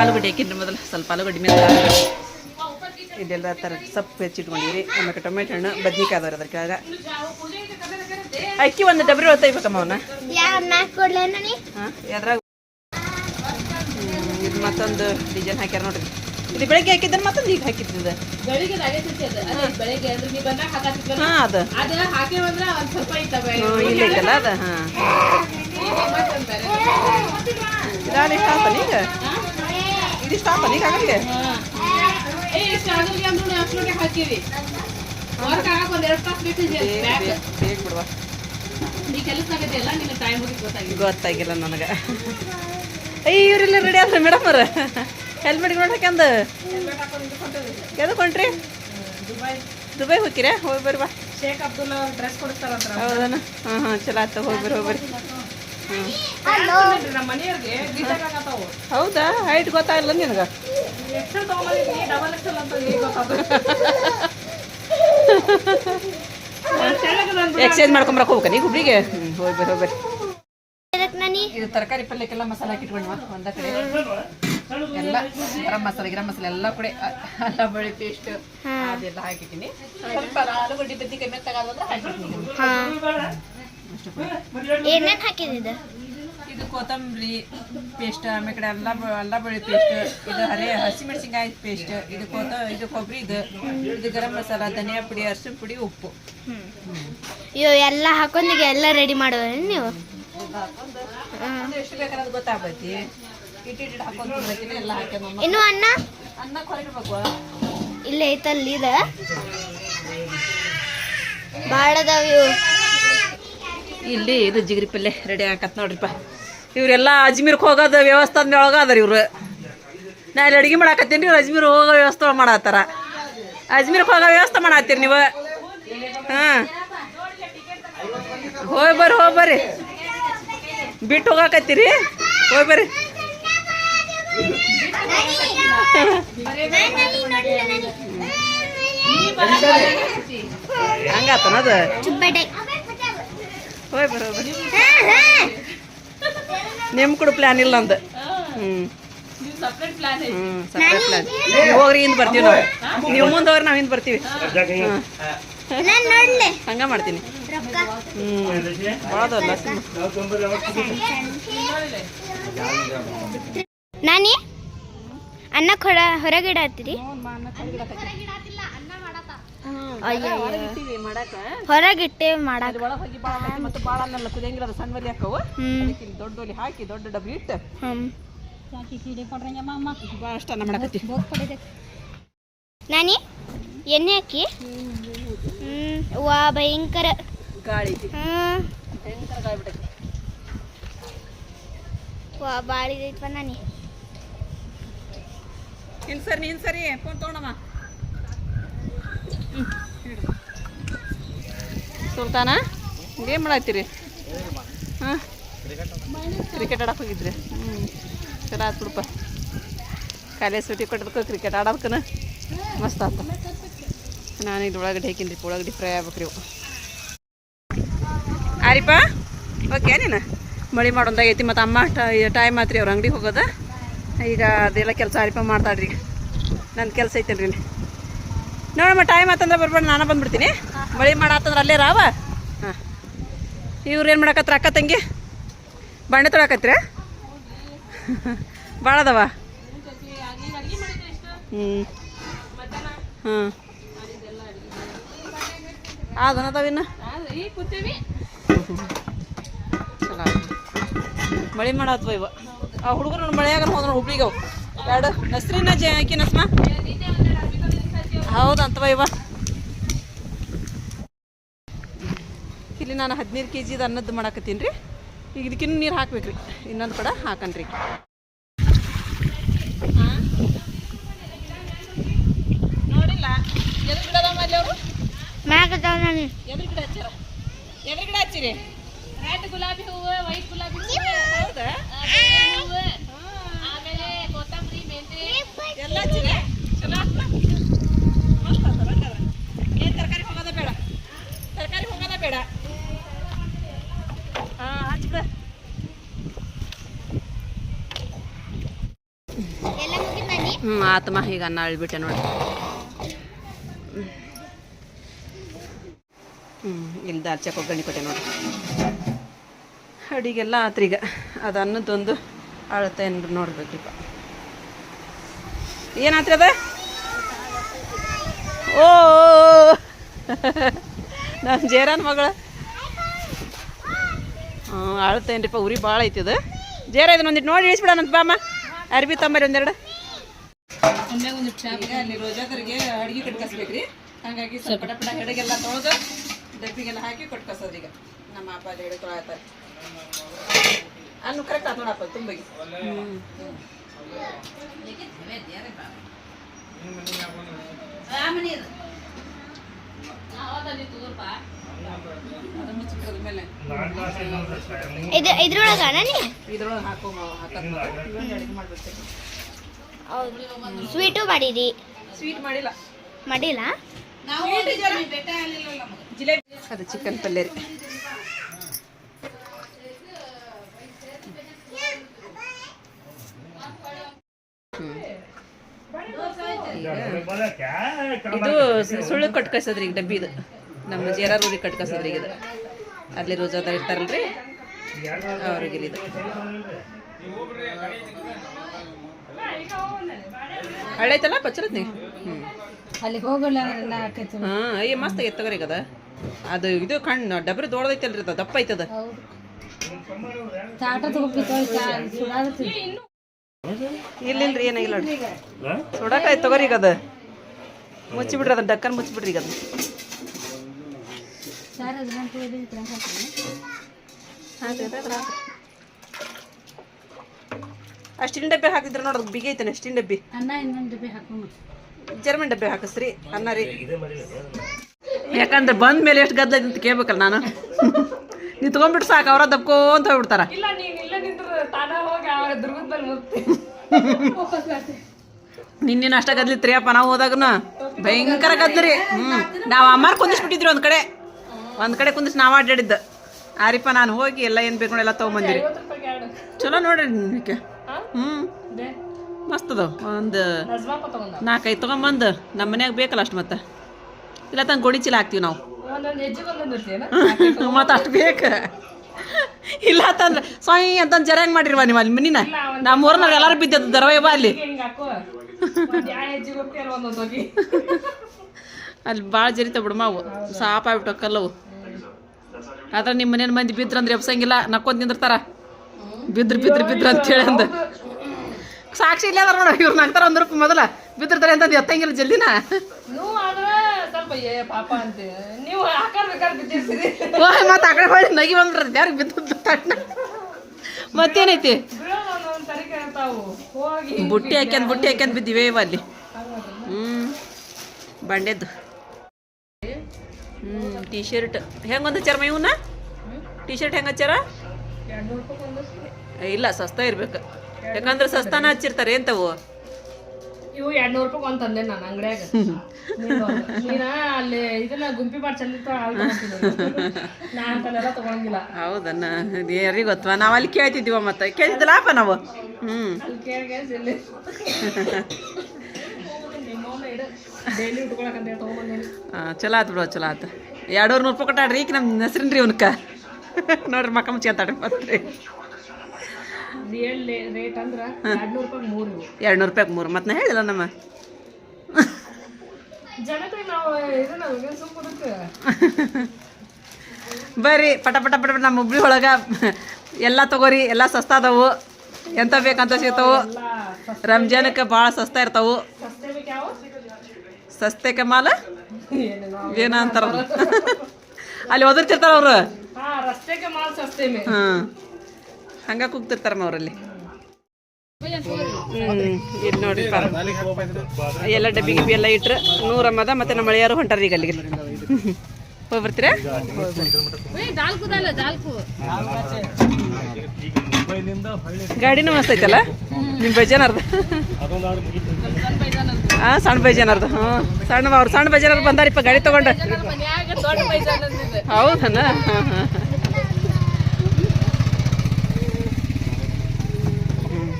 ಆಲೂಗಡ್ಡೆ ಹಾಕಿನ್ರಿ ಮೊದಲು. ಸ್ವಲ್ಪ ಆಲೂಗಡ್ಡೆ ಮೇಲೆ ಇದೆಲ್ಲ ಥರ ಸೊಪ್ಪು ಹೆಚ್ಚಿಟ್ಕೊಂಡಿರಿ ಆಮೇಲೆ ಟೊಮೆಟೊ ಹಣ್ಣು ಬದ್ನಿಕಾಯಿ ಅದಾವ್ರಿ ಅದ್ರ ಕೆಳಗ. ಅಕ್ಕಿ ಒಂದು ಡಬ್ರಿ ಅವನ್ನ ಮ್ಯಾಕ್ ಕೊಡ್ಲ ನಾನಿ ಹಾಂ ಯಾವ್ದ್ರಾಗ ಮತ್ತೊಂದು ಡಿಸೈನ್ ಹಾಕ್ಯಾರ ನೋಡ್ರಿ. ಇದು ಬೆಳಗ್ಗೆ ಹಾಕಿದ್ರೆ ಮತ್ತೊಂದು ಈಗ ಹಾಕಿದ್ದು ಇದು. ಹಾಂ ಅದು. ಅದ ಹಾಕೇವಂದ್ರ ಒಂದ್ ಸ್ವಲ್ಪ ಇದ್ದಾವೆ ಹ್ಞೂ ಇಲ್ಲ ಅದು ಹಾಂ. ಇದಾದ ಇಷ್ಟ ಆತನ ಈಗ ಆತನ ಈಗ ಏ ಇಷ್ಟ ಟೈಮ್ ಹೋಗಿ ಗೊತ್ತಾಗಿದೆ. ಗೊತ್ತಾಗಿಲ್ಲ ನನಗೆ. ಅಯ್ಯ ಇವರೆಲ್ಲ ರೆಡಿ ಆದ್ರೆ ಮೇಡಮ್ ಅವ್ರ. ಹೆಲ್ಮೆಟ್ ನೋಡಕ್ಕೆಂದು ಎದಕ್ಕೆ ಹೊಂಟ್ರಿ ದುಬೈ. ಹೋಗಿರಾ ಹೋಗಿ ಬರ್ರಿ ಬಾ ಶೇಖ್ ಅಬ್ದುಲ್ಲಾ ಡ್ರೆಸ್ ಕೊಡಿಸ್ತಾರಂತ ಹೌದನ? ಹಾಂ ಹಾಂ ಚಲೋ ಆತ ಹೋಗಿ ಬರ್ರಿ ಹೋಗಿ ಬರ್ರಿ ಹೌದಾ? ಹೈಟ್ ಗೊತ್ತಾಗಲ್ಲ ನಿನಗೆ? ಎಕ್ಸ್ಚೇಂಜ್ ಮಾಡ್ಕೊಂಬರಕ್ಕೆ ಹೋಗ್ಬೇಕ ನೀ ಹುಬ್ಳಿಗೆ? ಹೋಗಿ ಬರ್ರಿ ಹೋಗಿ ಬರ್ರಿ ಇದು ತರಕಾರಿ ಪಲ್ಯಕ್ಕೆಲ್ಲ ಮಸಾಲೆ ಹಾಕಿಟ್ಕೊಂಡು ಒಂದ ಕಡೆ. ಎಲ್ಲ ಗರಂ ಮಸಾಲೆ ಗರಂ ಮಸಾಲೆ ಎಲ್ಲ ಕೂಡ ಅಲ್ಲ ಬಳ್ಳಿ ಪೇಸ್ಟ್ ಅದೆಲ್ಲ ಹಾಕಿದ್ದೀನಿ ಸ್ವಲ್ಪ ಆಲೂಗಡ್ಡೆ ಬದ್ನಿಕಾಯಿ ಮೆತ್ತಗಾದ್ರೆ ಹಾಕಿದ್ದೀನಿ ಹಾ. ಏನೇನ್ ಹಾಕಿದಿದ ಇದು? ಕೊತ್ತಂಬರಿ ಪೇಸ್ಟ್ ಆಮೇಲೆ ಕಡೆ ಅಲ್ಲ ಅಲ್ಲ ಬಳಿ ಪೇಸ್ಟ್ ಇದು ಹರಿ ಹಸಿಮೆಣಸಿನ್ಕಾಯಿ ಪೇಸ್ಟ್ ಇದು ಕೊತ್ತ ಇದು ಕೊಬ್ಬರಿ ಇದು. ಇದು ಗರಂ ಮಸಾಲ ಧನಿಯಾ ಪುಡಿ ಅರಿಶಿನ ಪುಡಿ ಉಪ್ಪು. ಇವು ಎಲ್ಲ ಹಾಕೊಂಡೀಗ ಎಲ್ಲ ರೆಡಿ ಮಾಡುವ ನೀವು? ಎಷ್ಟು ಬೇಕಾದ್ರೆ ಗೊತ್ತಾಗ್ತೈತಿ. ಇಟ್ಟಿಟ್ಟು ಹಾಕೊಂಡು ಎಲ್ಲ ಹಾಕ್ಯಾನ ಇನ್ನು ಅನ್ನ? ಅನ್ನ ಕೊರಗಿಡ್ಬೇಕು ಇಲ್ಲೇ ಐತಲ್ಲಿ ಇದ. ಭಾಳ ಇವು. ಇಲ್ಲಿ ಇದು ಜಿಗ್ರಿ ಪಲ್ಲೆ ರೆಡಿ ಆಗತ್ ನೋಡ್ರಿಪ್ಪ ಇವರೆಲ್ಲ ಅಜ್ಮೀರ್ಗೆ ಹೋಗೋದು ವ್ಯವಸ್ಥೆ ಒಳಗೆ ಅದಾರ ಇವ್ರು. ನಾ ಇಲ್ಲಿ ಅಡುಗೆ ಮಾಡಾಕತ್ತೀನಿ ಇವ್ರು ಅಜ್ಮೀರ್ ಹೋಗೋ ವ್ಯವಸ್ಥೆ ಮಾಡತ್ತಾರ. ಅಜ್ಮೀರ್ಗೆ ಹೋಗೋ ವ್ಯವಸ್ಥೆ ಮಾಡತ್ತೀರಿ ನೀವು? ಹಾಂ. ಹೋಗಿ ಬರ್ರಿ ಹೋಗಿ ಬರ್ರಿ. ಬಿಟ್ಟು ಹೋಗಾಕತ್ತೀರಿ? ಹೋಗಿ ಬರ್ರಿ. ಹಂಗಾತನ ಅದು? ಚುಬ್ಬಡೆ ಹೋಗಿ ಬರ್ರಿ ಹೋಗಿ ಬರ್ರಿ. ನಿಮ್ಮ ಕೂಡ ಪ್ಲಾನ್ ಇಲ್ಲ ಅಂದ ಹ್ಮ್. ನೀವು ಸಪ್ರೇಟ್ ಪ್ಲಾನ್ ಹೋಗ್ರಿ ಹಿಂದೆ ಬರ್ತೀವಿ ನಾವು. ನೀವು ಮುಂದೆ ಹೋಗ್ರಿ ನಾವು ಹಿಂದೆ ಬರ್ತೀವಿ. ಹಂಗ ಮಾಡ್ತೀನಿ. ನಾನಿ? ಅನ್ನ ಹೊರ ಹೊರಗಿಡತ್ತೀರಿ ಅಯ್ಯೋ ಹೊರಗಿಟ್ಟೆ ಮಾಡಾಕ ಒಳಗೆ ಹೋಗಿ ಭಾಳ ಮತ್ತು ಭಾಳ ಅನ್ನಲ್ಲ ಕುದಿಯಂಗಿಲ್ಲ ಅದು ಸಣ್ಣ ಒಲಿ ಹಾಕವು ಅದಕ್ಕೆ ದೊಡ್ಡ ಒಲಿ ಹಾಕಿ ದೊಡ್ಡ ಡಬ್ಬಿ ಇಟ್ಟು. ಹ್ಮ್. ಭಾಳ ಅಷ್ಟ ಅನ್ನ ಮಾಡಕತ್ತಿ. ನಾನಿ? ಎಣ್ಣೆ ಹಾಕಿ? ವಾ ಭಯಂಕರ. ಗಾಳಿ. ಐತಿ ಹ್ಮ್. ಭಯಂಕರ ಗಾಳಿ ಬಿಟ್ಟೈತಿ ವಾ ಬಾಳಿ ನಾನಿ. ಇನ್ ಸರಿ ನೀನ್ ಸರಿ. ಫೋನ್ ತಗೊಂಡಮ್ಮ. ಸುಲ್ತಾನ ಏನು ಮಾಡತ್ತೀರಿ ಹಾಂ? ಕ್ರಿಕೆಟ್ ಆಡಕ್ಕೆ ಹೋಗಿದ್ರಿ? ಹ್ಞೂ ಚಲೋ ಆತು ಬಿಡಪ್ಪ. ಕಾಲೇಜ್ ಸೂಟಿ ಕೊಟ್ಟದಕ್ಕೆ ಕ್ರಿಕೆಟ್ ಆಡೋದಕ್ಕನ ಮಸ್ತ್ ಆತ. ನಾನು ಇದು ಉಳ್ಳಾಗಡ್ಡಿ ಹಾಕಿನ್ರಿ ಉಳ್ಳಾಗಡ್ಡಿ ಫ್ರೈ ಆಗ್ಬೇಕ್ರಿ ಇವು. ಆರಿಪ ಓಕೆ ನೀನು ಮಳಿ ಮಾಡೋದಾಗೈತಿ ಮತ್ತು ಅಮ್ಮ ಟೈಮ್ ಆತ್ರಿ ಅವ್ರ ಅಂಗಡಿಗೆ ಹೋಗೋದು. ಈಗ ಅದೆಲ್ಲ ಕೆಲಸ ಆರಿಪ್ಪ ಮಾಡ್ತಾಳ್ರಿ ನನ್ನ ಕೆಲಸ ಐತೇನ್ರಿ ನೋಡಮ್ಮ ಟೈಮ್ ಆತಂದ್ರೆ ಬರ್ಬೇಡ, ನಾನು ಬಂದ್ಬಿಡ್ತೀನಿ. ಮಳೆ ಮಾಡತ್ತಂದ್ರೆ ಅಲ್ಲೇ ರಾವ? ಹಾಂ. ಇವ್ರು ಏನು ಮಾಡಕತ್ರ ಅಕ್ಕ ತಂಗಿ? ಬಣ್ಣ ತೊಳಕತ್ರ ಭಾಳ ಅದಾವ? ಹ್ಞೂ ಹಾಂ ಅದನ್ನ ಚಲೋ. ಮಳೆ ಮಾಡತ್ವ ಇವ. ಆ ಹುಡುಗರು ಮಳೆಯಾಗ ಹೋದ್ರ ಹುಬ್ಳಿಗೆ ಅವು. ಎರಡು ನಸ್ರಿನ ಜ ಆಕಿ ನಸ್ಮ? ಹೌದಂತವ ಇವ. ಇಲ್ಲಿ ನಾನು ಹದಿನೈದು ಕೆ ಜಿದು ಅನ್ನದ್ದು ಮಾಡಾಕತ್ತೀನಿ ರೀ. ಈಗ ಇದಕ್ಕಿನ್ನೂ ನೀರು ಹಾಕ್ಬೇಕ್ರಿ. ಇನ್ನೊಂದು ಕಡೆ ಹಾಕನ್ರಿ ನೋಡಿಲ್ಲ ಎದುರು ಗಿಡ ಅದಾವ ಅಲ್ಲಿ ಅವರು ಮ್ಯಾಗ ಅದಾವ ನಾನು ಎದುರು ಗಿಡ ಹಚ್ಚಾರ? ಎದುರು ಗಿಡ ಹಚ್ಚಿರಿ? ರೆಡ್ ಗುಲಾಬಿ ಹೂವು ವೈಟ್ ಗುಲಾಬಿ ಹೂವು. ಹೌದಾ? ಹೂವು. ಆಮೇಲೆ ಕೊತ್ತಂಬರಿ ಮೆಂತೆ ಎಲ್ಲ ಹಚ್ಚಿರಿ. ಚಲೋ ಮಸ್ತ್ ಹಂಗಾದ್ರೆ ಏನು ತರಕಾರಿ ಹೋಗೋದ ಬೇಡ? ತರಕಾರಿ ಹೋಗೋದ ಬೇಡ? ಹಾಂ ಮುಗಿತಾನಿ ಹ್ಞೂ ಆತಮ್ಮ ಈಗ ಅನ್ನ ಅಳ್ಬಿಟ್ಟೆ ನೋಡಿ. ಇಲ್ಲಿ ದಾಲ್ಚಕ್ಕೆ ಒಗ್ಗರಣೆ ಕೊಟ್ಟೆ ನೋಡಿ ಅಡಿಗೆಲ್ಲ ಆತ್ರೀಗ. ಅದು ಅನ್ನದೊಂದು ಅಳತೆ ನೋಡ್ಬೇಕ್ರಿಪ್ಪ ಏನಾತ್ರಿ ಅದ? ಓ ನಮ್ಮ ಜೇರಾನ್ ಮಗಳ. ಹ್ಞೂ ಅಳ್ತೇನ್ರಿಪ್ಪ ಉರಿ ಭಾಳ ಐತಿ ಅದು. ಜೇರ ಇದನ್ನ ಒಂದಿಟ್ಟು ನೋಡಿ ಇಳಿಸ್ಬಿಡೋಣಂತ ಬಾಮ್ಮ. ಅರ್ಬಿ ತಂಬರಿ ಒಂದೆರಡು. ಒಮ್ಮೆ ಒಂದು ಚಾ ಈಗ ಅಲ್ಲಿ ರೋಜಾದರಿಗೆ ಅಡಿಗೆ ಕಟ್ಕಸ್ಬೇಕ್ರಿ. ಹಂಗಾಗಿ ಸ್ವಲ್ಪ ಪಟ ಪಟ ತೊಳೆದು ಡಬ್ಬಿಗೆಲ್ಲ ಹಾಕಿ ಕಸೋದು ಈಗ. ನಮ್ಮ ಅಪ್ಪ ಅದು ಹೆಡೆ ತೊಳಾತಾರೆ ಅನ್ನು ಕರೆಕ್ಟ್ ಆತ್ ನೋಡಪ್ಪ ತುಂಬ. ಸ್ವೀಟು ಮಾಡಿರಿ ಸ್ವೀಟ್ ಮಾಡಿಲ್ಲ. ಮಾಡಿಲ್ಲ? ಅದು ಚಿಕನ್ ಪಲ್ಯ ರೀ. ಇದು ಸುಳ್ಳು ಕಟ್ಕಸದ್ರಿ ಈಗ ಡಬ್ಬಿದು. ನಮ್ಮ ಜೇರಾರೂರಿಗೆ ಕಟ್ಕಸದ್ರಿ ಈಗ ಇದು. ಅಲ್ಲಿ ರೋಜಾದ ಇರ್ತಾರಲ್ರಿ ಅವ್ರಿಗೆ ಇದು. ಹಳೈತಲ್ಲ ಪಚ್ಚರತ್ನಿ ಹ್ಞೂ ಅಲ್ಲಿಗೆ ಹೋಗಲ್ಲ ಹಾಂ ಅಯ್ಯ ಮಸ್ತ್ ಆಗೈತೆ ತಗೋರಿ ಈಗ ಅದ. ಅದು ಇದು ಕಣ್ಣು ಡಬ್ರಿ ದೊಡ್ಡದೈತಲ್ರಿ ಅದು ದಪ್ಪ ಐತದ ಇಲ್ಲಿಲ್ರಿ ಏನಾಗಿಲ್ಲ ನೋಡ್ರಿ. ಸುಡಕಾಯ್ತು ತಗೋರಿ ಈಗ ಅದ. ಮುಚ್ಚಿಬಿಡ್ರಿ ಅದನ್ನ ಡಕ್ಕನ್ ಮುಚ್ಚಿಬಿಡ್ರಿ ಈಗ ಅದು ಅಷ್ಟಿನ ಡಬ್ಬಿ ಹಾಕಿದ್ರೆ ನೋಡೋದು ಬಿಗಿ ಐತೇನೆ ಅಷ್ಟಿನ ಡಬ್ಬಿ? ಜರ್ಮನ್ ಡಬ್ಬಿ ಹಾಕಿಸ್ರಿ ಅನ್ನ ರೀ. ಯಾಕಂದ್ರೆ ಬಂದ ಮೇಲೆ ಎಷ್ಟು ಗದ್ದಲ ಅಂತ ಕೇಳ್ಬೇಕಲ್ಲ ನಾನು. ನಿಂತ್ಕೊಂಡ್ಬಿಟ್ಟು ಸಾಕು ಅವ್ರ ದಬ್ಕೋಂತ ಹೋಗ್ಬಿಡ್ತಾರ ನಿನ್ನೇನು ಅಷ್ಟ ಗದ್ಲಿತ್ರಿ ಅಪ್ಪ ನಾವು ಹೋದಾಗನು ಭಯಂಕರ ಗದ್ದರಿ ಹ್ಞೂ ನಾವು ಅಮ್ಮಾರ್ ಕುಂದಿಸ್ಬಿಟ್ಟಿದ್ರಿ ಒಂದು ಕಡೆ. ಒಂದು ಕಡೆ ಕುಂದಿಸ್ ನಾವು ಅಡ್ಡಾಡಿದ್ದ ಆರಿಪ್ಪ ನಾನು ಹೋಗಿ ಎಲ್ಲ ಏನು ಬೇಕು ಎಲ್ಲ ತೊಗೊಂಬಂದಿರಿ. ಚಲೋ ನೋಡ್ರಿ ನಿಮಗೆ ಹ್ಞೂ ಮಸ್ತ್ ಅದಾವ. ಒಂದು ನಾಲ್ಕೈದು ತೊಗೊಂಬಂದು. ನಮ್ಮ ಮನ್ಯಾಗ ಬೇಕಲ್ಲ ಅಷ್ಟು ಮತ್ತೆ. ಇಲ್ಲ ತಂಗ ಗೋಡಿ ಚೀಲ ಹಾಕ್ತೀವಿ ನಾವು. ಮತ್ತೆ ಅಷ್ಟು ಬೇಕು. ಇಲ್ಲ ತಂದ್ರೆ ಸ್ವಾಮಿ ಅಂತಂದು ಜರ ಹೆಂಗೆ ಮಾಡಿರ್ವ ನೀವು ಅಲ್ಲಿ ಮನಿನ ನಮ್ಮ ಊರ್ನಾಗ ಎಲ್ಲರೂ ಬಿದ್ದದ್ದು ದರವಯ್ಯವ ಅಲ್ಲಿ. ಅಲ್ಲಿ ಭಾಳ ಜರಿತ ಬಿಡು ಮಾವು. ಸಾಪ ಆಗ್ಬಿಟ್ಟು ಕಲ್ಲವು. ಆದ್ರೆ ನಿಮ್ಮ ಮನೇನ ಮಂದಿ ಬಿದ್ರಂದ್ರೆ ಎಬ್ಸಂಗಿಲ್ಲ ನಕ್ಕೊಂತ ನಿಂದಿರ್ತಾರ. ಬಿದ್ರ ಬಿದ್ರ ಬಿದ್ರ ಅಂತೇಳಿ ಅಂದ. ಸಾಕ್ಷಿ ಇಲ್ಲ ಅದಾರ ನೋಡ ಇವ್ರು ನಗ್ತಾರ ಒಂದ್ ರೂಪಾಯಿ ಮೊದಲ. ಬಿದ್ದಿರ್ತಾರೆ ಅಂತಂದು ಎತ್ತಂಗಿಲ್ಲ ಜಲ್ದಿನ. ನೀವು ಆಕಡೆ ಪಾಪ ಅಂತ. ನೀವು ಹಾಕಾರ ಬೇಕಾದ್ರೆ ಬಿದ್ದಿರ್ತೀರಿ. ಓಯ್ ಮತ್ತೆ ಆ ಕಡೆ ಹೊಳ್ಳಿ ನಗಿ ಬಂದ್ಬಿಡ್ರಿ ಯಾರಿಗೆ ಬಿದ್ದು ತಣ್ಣ ಮತ್ತೇನೈತಿ? ಬುಟ್ಟಿ ಹಾಕ್ಯಂದ್ ಬುಟ್ಟಿ ಹಾಕ್ಯಂದ್ ಬಿದ್ದಿವೆ ಇವ ಅಲ್ಲಿ. ಹ್ಞೂ ಬಂಡೆದ್ದು. ಹ್ಮ್ ಟೀ ಶರ್ಟ್ ಹೆಂಗೆ ಚರ್ಮ ಇವನ್ನ ಟೀ ಶರ್ಟ್ ಹೆಂಗೆ ಹಚ್ಚಾರ ಇಲ್ಲ ಸಸ್ತಾ ಇರ್ಬೇಕು. ಯಾಕಂದ್ರೆ ಸಸ್ತಾನ ಹಚ್ಚಿರ್ತಾರೆ ಎಂತವು? ಇವು ಎರಡು ನೂರು ರೂಪಾಯಿ ಒಂದು ತಂದೆ ನಾನು ಅಂಗಡ್ಯಾಗ. ನೀನ ಅಲ್ಲಿ ಇದನ್ನ ಗುಂಪಿ ಮಾಡಿ ಚಂದಿತ್ತು ನಾ ಅಂತಲ್ಲೆಲ್ಲ ತಗೊಳಂಗಿಲ್ಲ ಹೌದನ್ನ ಯಾರಿಗೆ ಗೊತ್ತವಾ ನಾವು ಅಲ್ಲಿ ಕೇಳ್ತಿದ್ದೀವ ಮತ್ತೆ? ಕೇಳ್ತಿದ್ದಲ್ಲಪ್ಪ ನಾವು? ಹ್ಮ್. ಅಲ್ಲಿ ಕೇಳಿ ಚಲೋ ಆತು ಬಿಡು ಚಲೋ ಆತು. ಎರಡೂರು ನೂರು ರೂಪಾಯಿ ಕೊಟ್ಟಾಡ್ರಿ ಈಗ ನಮ್ಮ ಹೆಸ್ರಿನ ರೀ ಅವನ್ಕ ನೋಡ್ರಿ ಮಕ್ಕ ಮುಚ್ಕೊಂತಾಡ್ರಿ ಮತ್ತೆ ಎರಡ್ನೂರು ರೂಪಾಯಿ ಮೂರು ಮತ್ತೆ ನಾ ಹೇಳಿಲ್ಲ ನಮ್ಮ. ಬರ್ರಿ ಪಟ ಪಟ ಪಟ ನಮ್ಮ ಹುಬ್ಳಿ ಒಳಗೆ ಎಲ್ಲ ತಗೋರಿ ಎಲ್ಲ ಸಸ್ತಾ ಅದಾವು ಎಂತ ಬೇಕಂತ ಸಿಗ್ತಾವು. ರಂಜಾನಕ್ಕೆ ಭಾಳ ಸಸ್ತಾ ಇರ್ತಾವು. ಸಸ್ತೆ ಮಾಲ? ಏನ ಅಂತಾರ ಅಲ್ಲಿ ಒದರ್ತಿರ್ತಾರ ಅವರು? ಹಾ. ಹಂಗ ಕೂಗ್ತಿರ್ತಾರಮ್ಮ ಅವರಲ್ಲಿ. ಇಲ್ಲಿ ನೋಡ್ರಿ ಎಲ್ಲ ಡಬ್ಬಿ ಗಿಬ್ಬಿ ಎಲ್ಲ ಇಟ್ರೆ. ನೂರಮ್ಮದ ಮತ್ತೆ ನಮ್ಮ ಮಳೆಯಾರು ಹೊಂಟಾರ ಈಗ ಅಲ್ಲಿಗೆ. ಹೋಗಿ ಬರ್ತೀರಾ? ಗಾಡಿನೂ ಮಸ್ತ್ ಐತಲ್ಲ? ನಿಮ್ಮ ಅರ್ಧ ಹಾಂ ಸಣ್ಣ ಬೈಜಾನರ್ದ. ಹ್ಞೂ ಸಣ್ಣ ಅವ್ರು ಸಣ್ಣ ಬೈಜಾನರ್ ಬಂದಾರಿಪ್ಪ ಗಾಡಿ ತಗೊಂಡು. ಹೌದಣ್ಣ ಹಾಂ ಹಾಂ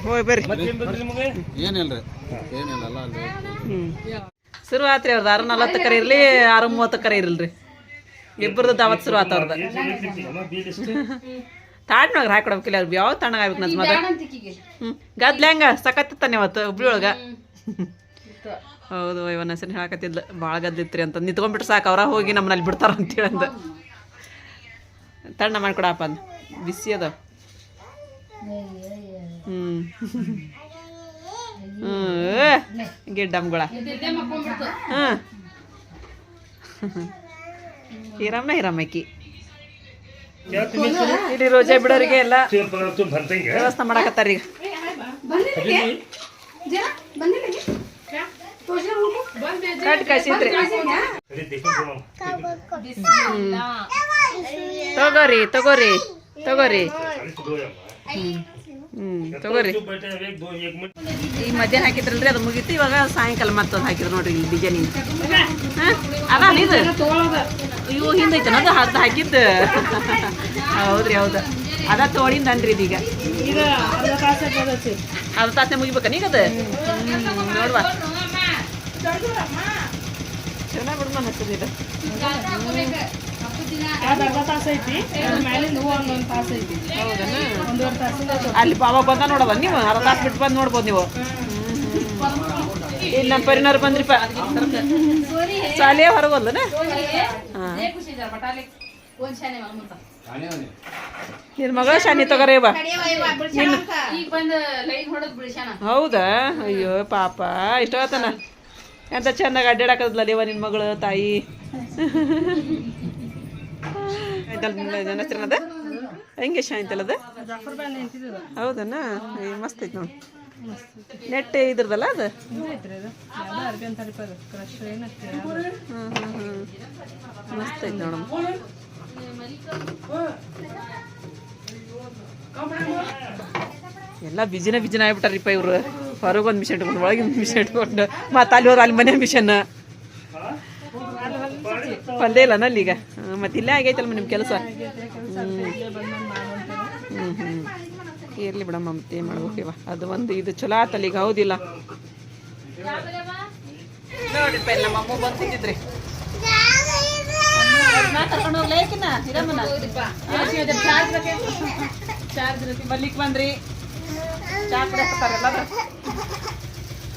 ಹೋಗಿ ಬರ್ರಿ. ಏನಿಲ್ರಿ? ಏನಿಲ್ಲ ಅಲ್ಲಿ. ಹ್ಞೂ ಶುರು ಆತ್ರಿ ಅವ್ರದ್ದು ಆರು ನಲ್ವತ್ತಕ್ಕರ ಇರಲಿ ಆರು ಮೂವತ್ತಕ್ಕರ ಇರಲ್ರಿ. ಇಬ್ಬರದ್ದು ದಾವತ್ ಶುರು ಆತ ಅವ್ರದ್ದು ತಾಡ್ನಾಗ ಹಾಕೊಡ್ಬೇಕಿಲ್ಲ ಅವ್ರು ಯಾವ ತಣ್ಣಗೆ ಆಗ್ಬೇಕು ನನ್ನ ಮಗ ಹ್ಞೂ ಗದ್ಲೆ ಹಂಗ? ಸಕತ್ತಾನೆ ಅವತ್ತು ಹುಬ್ಳಿ ಒಳಗೆ ಹೌದು ಇವನ್ ಹೆಸರು ಹೇಳಕತ್ತಿದ್ಲು. ಭಾಳ ಗದ್ದಿತ್ರಿ ಅಂತ. ನಿಂತ್ಕೊಂಡ್ಬಿಟ್ರೆ ಸಾಕು ಅವ್ರ ಹೋಗಿ ನಮ್ಮನಲ್ಲಿ ಬಿಡ್ತಾರ ಅಂತೇಳಿ ಅಂದ. ತಣ್ಣ ಮಾಡ್ಕೊಡಪ್ಪ ಅಂದ. ಬಿಸಿ ಅದ ಹ್ಞೂ ಹ್ಞೂ ಗಿಡ್ಡಮ್ಗಳ. ಹಾಂ. ಹಿರಮ್ಮ, ಹಿರಮ್ಮಕ್ಕಿ. ಇಲ್ಲಿ ರೋಜಾ ಬಿಡೋರಿಗೆ ಎಲ್ಲ ವ್ಯವಸ್ಥೆ ಮಾಡಕತ್ತಾರ ಈಗ. ತಗೋರಿ ತಗೋರಿ ತಗೋರಿ. ಹ್ಮ್ ತಗೋರಿ. ಈ ಮಧ್ಯಾಹ್ನ ಹಾಕಿದ್ರಲ್ರಿ ಅದು ಮುಗೀತು ಇವಾಗ ಸಾಯಂಕಾಲ ಮತ್ತೊಂದು ಹಾಕಿದ್ರು ನೋಡ್ರಿ ಇಲ್ಲಿ ಡಿಸೈನಿಂಗ್ ಅದ ಇದು? ಇವು ಹಿಂದೈತೆ ಅದು ಅರ್ಧ ಹಾಕಿದ್ದು. ಹೌದ್ರಿ ಹೌದು. ಅದ ತೋಳಿಂದ ಅನ್ರಿ ಇದೀಗ. ಈಗ ಅರ್ಧ ಮುಗಿಬೇಕ ಈಗ ಅದು? ಹ್ಮ್, ನೋಡ್ವಾ. ಚೆನ್ನಾಗಿ ಬಿಡ್ಮ ಹಚ್ಚದಿಲ್ಲ ಅದ್ ಅರ್ಧ ತಾಸು ಐತಿ? ಅದ್ರ ಮ್ಯಾಲಿಂದ ಹೂವು ಒಂದೊಂದು ತಾಸು ಐತಿ. ಒಂದೂವರೆ ತಾಸಿಂದ ಅಲ್ಲಿ ಪಾಪ ಬಂದ ನೋಡವ ನೀವು ಅರ್ಧ ತಾಸು ಬಿಟ್ಟು ಬಂದು ನೋಡ್ಬೋದು ನೀವು. ಇಲ್ಲಿ ನಮ್ಮ ಪರಿಣಾರ ಬಂದ್ರಿಪ್ಪ. ಶಾಲೆಯ ಹೊರಗೋಲ್ಲನ ನಿನ್ ಮಗ ಮಗಳ ಶಾನಿ ತಗೋರಿ ಬಾ ಈಗ ಬಂದ ಲೈನ್ ಹೊಡದ್ ಬಿಡಿಸ್ಯಾನ ಹೌದಾ? ಅಯ್ಯೋ ಪಾಪ. ಇಷ್ಟವತ್ತನ ಎಂತ ಚೆನ್ನಾಗಿ ಅಡ್ಡಾಡಕದ್ಲ ದೇವ ನಿನ್ನ ಮಗಳು ತಾಯಿ? ನನ್ನ ಹೆಸರಿನದ ಹೆಂಗೆ ನಿಂತಿದ್ದು ಹೌದನ? ಮಸ್ತ್ ಐತಿ ನೋಡಿ. ನೆಟ್ ಇದ್ರದಲ್ಲ ಅದು? ಮಸ್ತ್ ಐತಿ ನೋಡಮ್ಮ ಎಲ್ಲ ಬಿಜಿನ ಬಿಜಿನ ಆಗ್ಬಿಟ್ಟಾರಿಪ್ಪ ಇವ್ರು. ಹೊರಗೆ ಒಂದು ಮಿಷನ್ ಇಟ್ಕೊಂಡು ಒಳಗೆ ಮಿಷನ್ ಇಟ್ಕೊಂಡು. ಮತ್ತೆ ಅಲ್ಲಿ ಹೋದ್ರೆ ಅಲ್ಲಿ ಮನೆ ಮಿಷನ್ ಪಲ್ದೇ ನಲ್ಲಿ ಈಗ. ಮತ್ತೆ ಇಲ್ಲೇ ಆಗೈತಲ್ಲ ನಿಮ್ಮ ಕೆಲಸ. ಹ್ಞೂ ಹ್ಞೂ ಇರ್ಲಿ ಬಿಡಮ್ಮ, ಮತ್ತೆ ಏನು ಮಾಡ್ಬೇಕು ಇವ. ಅದು ಒಂದು ಇದು ಚಲೋ ಆತಲ್ಲ ಈಗ, ಹೌದಿಲ್ಲ. ನೋಡ್ರಿಪ್ಪ ಇಲ್ಲಿ ಅಮ್ಮ ಬಂದು ಇರತ್ತೆ ಬರ್ಲಿಕ್ಕೆ ಬಂದ್ರಿ. ಚಾ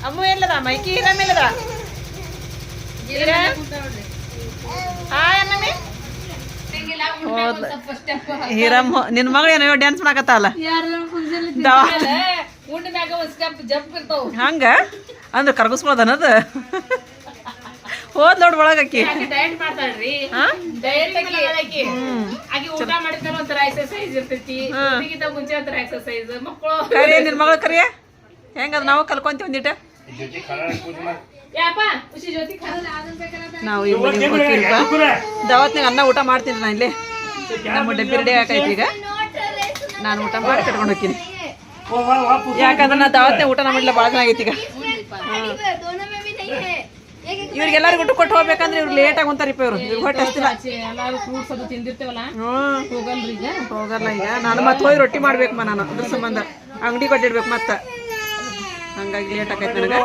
ಅಮ್ಮ ಎಲ್ಲದ? ಮೈಕಿ ಎಲ್ಲದ ಹಾಯ್ ಅನ್ನಮ್ಮಿ ಹಿರಮ್ಮ ನಿನ್ನ ಮಗಳು ಏನೋ ಡ್ಯಾನ್ಸ್ ಮಾಡಕತ್ತಾವಲ್ಲ ದವಾ ಉಂಡ ಮ್ಯಾಗ ಒಂದ್ ಸ್ಟೆಪ್ ಜಂಪ್ ಇರ್ತಾವ. ಹಂಗ? ಅಂದ್ರೆ ಕರ್ಗಿಸ್ಬೋದನದು ಹೋದ್ ನೋಡ್ ಮಕ್ಕಳು ಕರಿಯ ನಿನ್ ಮಗಳು ಕರಿಯ? ಹೆಂಗದ ನಾವು ಕಲ್ಕೊಂತೀವಿ ಒಂದಿಟ? ನಾವು ದವತ್ನಾಗ ಅನ್ನ ಊಟ ಮಾಡ್ತೀನಿ ನಾ ಇಲ್ಲಿ. ನಮ್ಮ ಡಬ್ಬಿ ರೆಡಿ ಆಗೈತಿ ಈಗ. ನಾನು ಊಟ ಮಾಡಿ ಕಟ್ಕೊಂಡು ಹೋಗ್ತೀನಿ. ಯಾಕಂದ್ರೆ ನಾ ದಾವತ್ತೆ ಊಟ ಮಾಡಿಲ್ಲ ಭಾಳ ದಿನ ಆಗೈತಿ ಈಗ. ಇವ್ರಿಗೆಲ್ಲರಿಗೂ ಊಟ ಕೊಟ್ಟು ಹೋಗ್ಬೇಕಂದ್ರೆ ಇವ್ರು ಲೇಟ್ ಆಗಿ ಇವರು. ಇವ್ರು ಹೊಟ್ಟೆ ಹೋಗಲ್ಲ ಈಗ. ನಾನು ಮತ್ತೆ ಹೋಗಿ ರೊಟ್ಟಿ ಮಾಡ್ಬೇಕಮ್ಮ ನಾನು, ಅದ್ರ ಸಂಬಂಧ. ಅಂಗಡಿ ಕೊಟ್ಟಿಡ್ಬೇಕು ಮತ್ತೆ. ಹಂಗಾಗಿ ಲೇಟ್ ಆಗೈತೆ ನನಗೆ.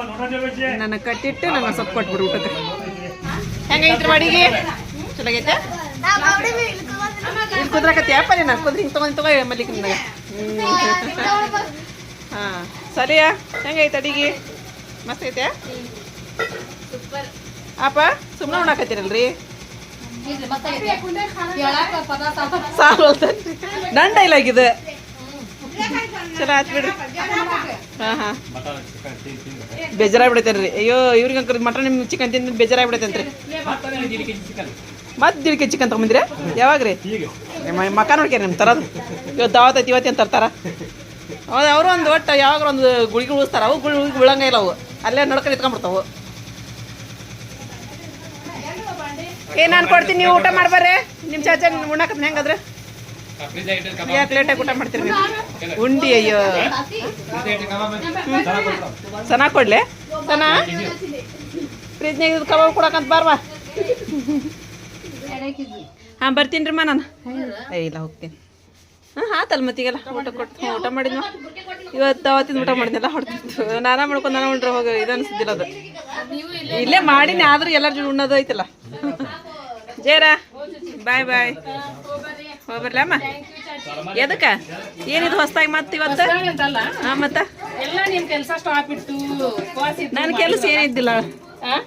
ನನಗೆ ಕಟ್ಟಿಟ್ಟು ನಂಗೆ ಸ್ವಲ್ಪ ಕೊಟ್ಬಿಡು ಊಟಕ್ಕೆ. ಹೆಂಗೈತ್ರಿ ಚಲೋ ಚಲಾಗೈತೆ ಇಲ್ಲಿ ಕುದ್ರಾಕತ್ತಿ ಯಪ್ಪ, ನೀನು ಕುದ್ರಿ ಹಿಂಗೆ ತೊಗೊಂಡು ತಗೋ ಮಲ್ಲಿಕ್ ನಿನಗೆ. ಹಾಂ, ಸರಿಯಾ? ಹೆಂಗೈತೆ ಅಡಿಗೆ? ಮಸ್ತ್ ಐತೆ? ಅಪ್ಪ ಸುಮ್ಮನೆ ಉಣ್ಣಾಕತ್ತೀರಲ್ರಿ ಸಾಲು ನನ್ನ ಡೈಲಾಗ್ ಚಲೋ ಆಯ್ತು ಬಿಡ್ರಿ ಹಾಂ ಹಾಂ. ಬೇಜಾರಾಗ್ಬಿಡೈತೇನ್ರಿ. ಅಯ್ಯೋ ಇವ್ರಿಗೆ ಅಂಕರ್ ಮಟನ್ ನಿಮ್ಮ ಚಿಕನ್ ತಿಂದು ಬೇಜಾರಾಗ್ಬಿಡೈತೇನ್ರಿ. ಮತ್ತೆ ದಿಡಿಕೆ ಚಿಕನ್ ಬಂದಿರ ಯಾವಾಗ ರೀ ಮಕ್ಕ ನೋಡ್ಕೆ ನಿಮ್ಮ ತರೋದು? ಇವತ್ತು ದಾವತ್ ಇವತ್ತಿ ಇವತ್ತೇನು ತರ್ತಾರ? ಹೌದು, ಅವರು ಒಂದು ಒಟ್ಟು ಯಾವಾಗ ಒಂದು ಗುಳಿಗೆ ಉಳಿಸ್ತಾರ, ಅವು ಗುಳಿ ಉಳಂಗ ಇಲ್ಲ ಅವು. ಅಲ್ಲೇ ನಡ್ಕೊಂಡು ಇಟ್ಕೊಂಡ್ಬಿಡ್ತಾವು ಏ ನಾನು ಕೊಡ್ತೀನಿ, ನೀವು ಊಟ ಮಾಡ್ಬಾರ್ರಿ. ನಿಮ್ಮ ಚಾಚ ಉಣ್ಣಾಕತ್ನ ಹೆಂಗಾದ್ರೆ? ಯಾಕೆ ಲೇಟಾಗಿ ಊಟ ಮಾಡ್ತೀರಿ ಉಂಡಿ, ಅಯ್ಯೋ. ಸನ ಕೊಡ್ಲೆ? ಸನ? ಫ್ರಿಜ್ನಾಗ ಕಬಾಬ್ ಕೊಡಕಂತ ಬಾರ್ವಾ. ಹಾಂ ಬರ್ತೀನಿ ರೀ ಮಾ ನಾನು. ಏ ಇಲ್ಲ ಹೋಗ್ತೀನಿ. ಹಾಂ ಆತಲ್ಲ ಮತ್ತೀಗೆಲ್ಲ ಊಟ ಕೊಟ್ಟು ಊಟ ಮಾಡಿದ್ವ ಇವತ್ತು ಅವತ್ತಿನ ಊಟ ಮಾಡಿದ್ನಲ್ಲ ಹೊಡ್ತಿತ್ತು ನಾನಾ ಮಾಡ್ಕೊಂಡು ನಾನು ಉಂಡ್ರೆ ಹೋಗಿ ಇದು ಅನಿಸ್ತಿಲ್ಲ ಅದು. ಇಲ್ಲೇ ಮಾಡಿನಿ ಆದ್ರೂ ಎಲ್ಲರ ಜೊತೆ ಉಣ್ಣೋದು ಐತಲ್ಲ ಜೇರ ಬಾಯ್ ಬಾಯ್. ಹೋಗ್ಬರ್ಲ ಅಮ್ಮ? ಎದಕ್ಕ? ಏನಿದು ಹೊಸ್ದಾಗಿ ಮತ್ತೆ ಇವತ್ತು? ಹಾಂ ಮತ್ತೆ? ನನ್ನ ಕೆಲಸ ಏನಿದ್ದಿಲ್ಲ.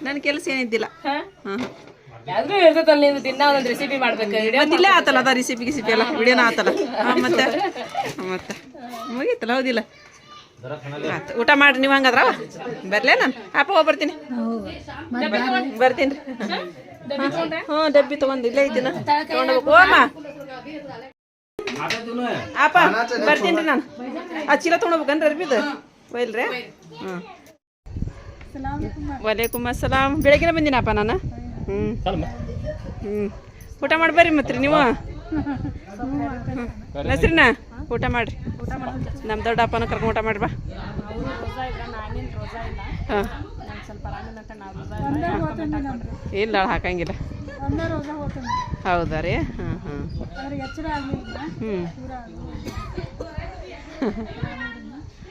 ನನ್ನ ಕೆಲಸ ಏನಿದ್ದಿಲ್ಲ. ಹಾಂ? ಯಾವ್ದು ಇರ್ತೈತಲ್ಲ ನೀವು ದಿನ ಒಂದೊಂದು ರೆಸಿಪಿ ಮಾಡ್ಬೇಕು. ವಿಡಿಯೋ ಮತ್ತೆ ಇಲ್ಲೇ ಆತಲ್ಲ ಅದ ರೆಸಿಪಿ ಗಿಸಿಪಿ ಎಲ್ಲ. ವಿಡಿಯೋನ ಆತಲ್ಲ. ಹಾಂ ಮತ್ತೆ. ಮತ್ತೆ. ಮುಗೀತಲ್ಲ ಹೌದಿಲ್ಲ. ಊಟ ಮಾಡ್ರಿ ನೀವು ಹಂಗಾದ್ರ? ಬರ್ಲೇ ನಾನು? ಅಪ್ಪ ಹೋಗಿ ಬರ್ತೀನಿ. ಬರ್ತೀನಿ. ರೀ ಹ್ಞೂ ಡಬ್ಬಿ ತೊಗೊಂಡು ಇಲ್ಲೇ ಐತಿನ ತೊಗೊಂಡೋಗ್ಬೇಕು ಓಮ್ಮ ಅಪ್ಪ ಬರ್ತೀನಿ ರೀ ನಾನು. ಆ ಚೀಲ ತೊಗೊಂಡೋಗ್ಬೇಕನ್ರಿ ಅರ್ಬಿದು. ಒಯ್ಲ್ರಿ? ಹ್ಞೂ ವಾಲೇಕುಮ್ ಅಸ್ಸಲಾಮ್ ಬೆಳಗ್ಗೆನೇ ಬಂದಿನಪ್ಪ ನಾನು? ಹ್ಞೂ ಹ್ಞೂ ಊಟ ಮಾಡ್ಬೇರಿ ಮತ್ತೆ ನೀವು? ನಸ್ರಿನ? ಊಟ ಮಾಡ್ರಿ. ನಮ್ಮ ದೊಡ್ಡ ಅಪ್ಪನ ಕರ್ಕೊಂಡು ಊಟ ಮಾಡ್ರಿ ಬಾ. ಹಾಂ. ಇಲ್ಲ ಹಾಕಂಗಿಲ್ಲ. ಹೌದಾ ರೀ? ಹಾಂ ಹಾಂ ಹ್ಞೂ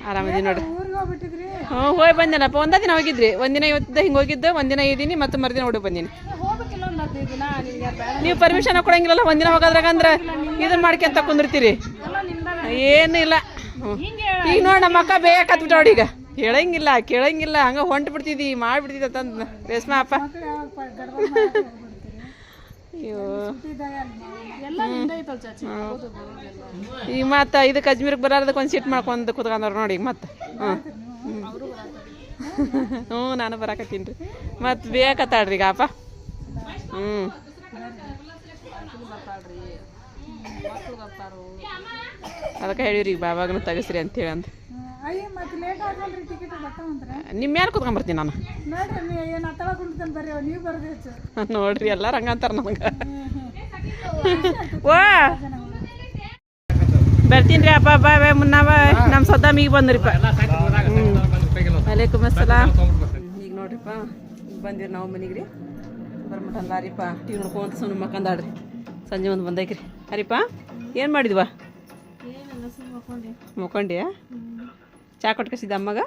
ಆರಾಮದಿ ನೋಡ್ರಿ ಹ್ಞೂ ಹೋಗಿ ಬಂದೇನಪ್ಪ. ಒಂದ ದಿನ ಹೋಗಿದ್ರಿ. ಒಂದಿನ ಇವತ್ತಿದ್ದ ಹಿಂಗೆ ಹೋಗಿದ್ದು ಒಂದಿನ ಇದ್ದೀನಿ ಮತ್ತು ಮರುದಿನ ಹುಡುಗ ಬಂದೀನಿ. ನೀವು ಪರ್ಮಿಷನ್ ಕೊಡಂಗಿಲ್ಲ ಒಂದಿನ ಹೋಗೋದ್ರಾಗ ಅಂದ್ರೆ ಇದನ್ನ ಮಾಡ್ಕೊಂತ ಕುಂದಿರ್ತೀರಿ. ಏನಿಲ್ಲ ಹ್ಞೂ. ಈಗ ನೋಡಿ ನಮ್ಮ ಅಕ್ಕ ಬೇಗ ನೋಡಿ ಈಗ. ಹೇಳಂಗಿಲ್ಲ ಕೇಳಂಗಿಲ್ಲ. ಹಂಗ ಹೊಂಟು ಬಿಡ್ತಿದ್ದಿ ಮಾಡ್ಬಿಡ್ತಿದ್ದ ತಂದು ರೇಷ್ಮಾ ಅಪ್ಪ. ಈಗ ಮತ್ತೆ ಇದು ಅಜ್ಮೀರ್ಗೆ ಬರೋದಕ್ಕೆ ಒಂದು ಸೀಟ್ ಮಾಡ್ಕೊಂಡು ಕುತ್ಕೊಂಡವ್ರು ನೋಡಿ ಈಗ ಮತ್ತೆ ಹ್ಞೂ ಹ್ಞೂ ನಾನು ಬರಾಕತ್ತೀನಿ ರೀ. ಮತ್ತು ಬೇಕತ್ತಾಳ್ರಿ ಈಗ ಅಪ್ಪ. ಹ್ಞೂ ಅದಕ್ಕೆ ಹೇಳಿವ್ರಿ ಈಗ ಬಾಬಾಗನು ತೆಗಸ್ರಿ ಅಂತೇಳಿ ಅಂತ ಅಯ್ಯ ಮತ್ತೆ ಲೇಟ್ ಆಗಲ್ರಿ ಟಿಕೆಟ್ ಬರ್ತಾವಂದ್ರೆ ನಿಮ್ಮ ಮೇಲೆ ನಾನು. ನೋಡ್ರಿ ಏನು ಹತ್ತಳ ಕುಂಡಿತಾನೆ ಬರ್ರಿ ನೀವು ಬರ್ರಿ ಹೆಚ್ಚು. ನೋಡ್ರಿ ಎಲ್ಲಾರು ಹಂಗಂತಾರ ನನಗೆ. ವಾ ಬರ್ತೀನಿ ರೀ ಅಪ್ಪ ಬಾ ಬಾಯ್ ಮುನ್ನ ಬಾಯ್ ನಮ್ಮ ಸದ್ದಾಮಿಗೆ ಬಂದ್ರಿಪ್ಪ ಅಲೇಕುಮ್ ಅಸ್ಸಲಾಮ್ ಈಗ ನೋಡ್ರಿಪ್ಪ ಬಂದಿರಿ ನಾವು ಮನೆಗೆ ರೀ ಬರ್ಮಟ ಲಾರಿಪ್ಪ ಟಿವಿ ನೋಡ್ಕೊಂತ ಸುಮ್ಮನೆ ಮಕ್ಕಂದಾಡ್ರಿ ಸಂಜೆ ಒಂದು ಬಂದೈಕ್ರಿ ಅರಿಪ್ಪ ಏನು ಮಾಡಿದ್ವಾ? ಮುಕ್ಕೊಂಡ್ಯಾ? ಚಾ ಕೊಟ್ಕಸಿದ್ದ ಅಮ್ಮಗ?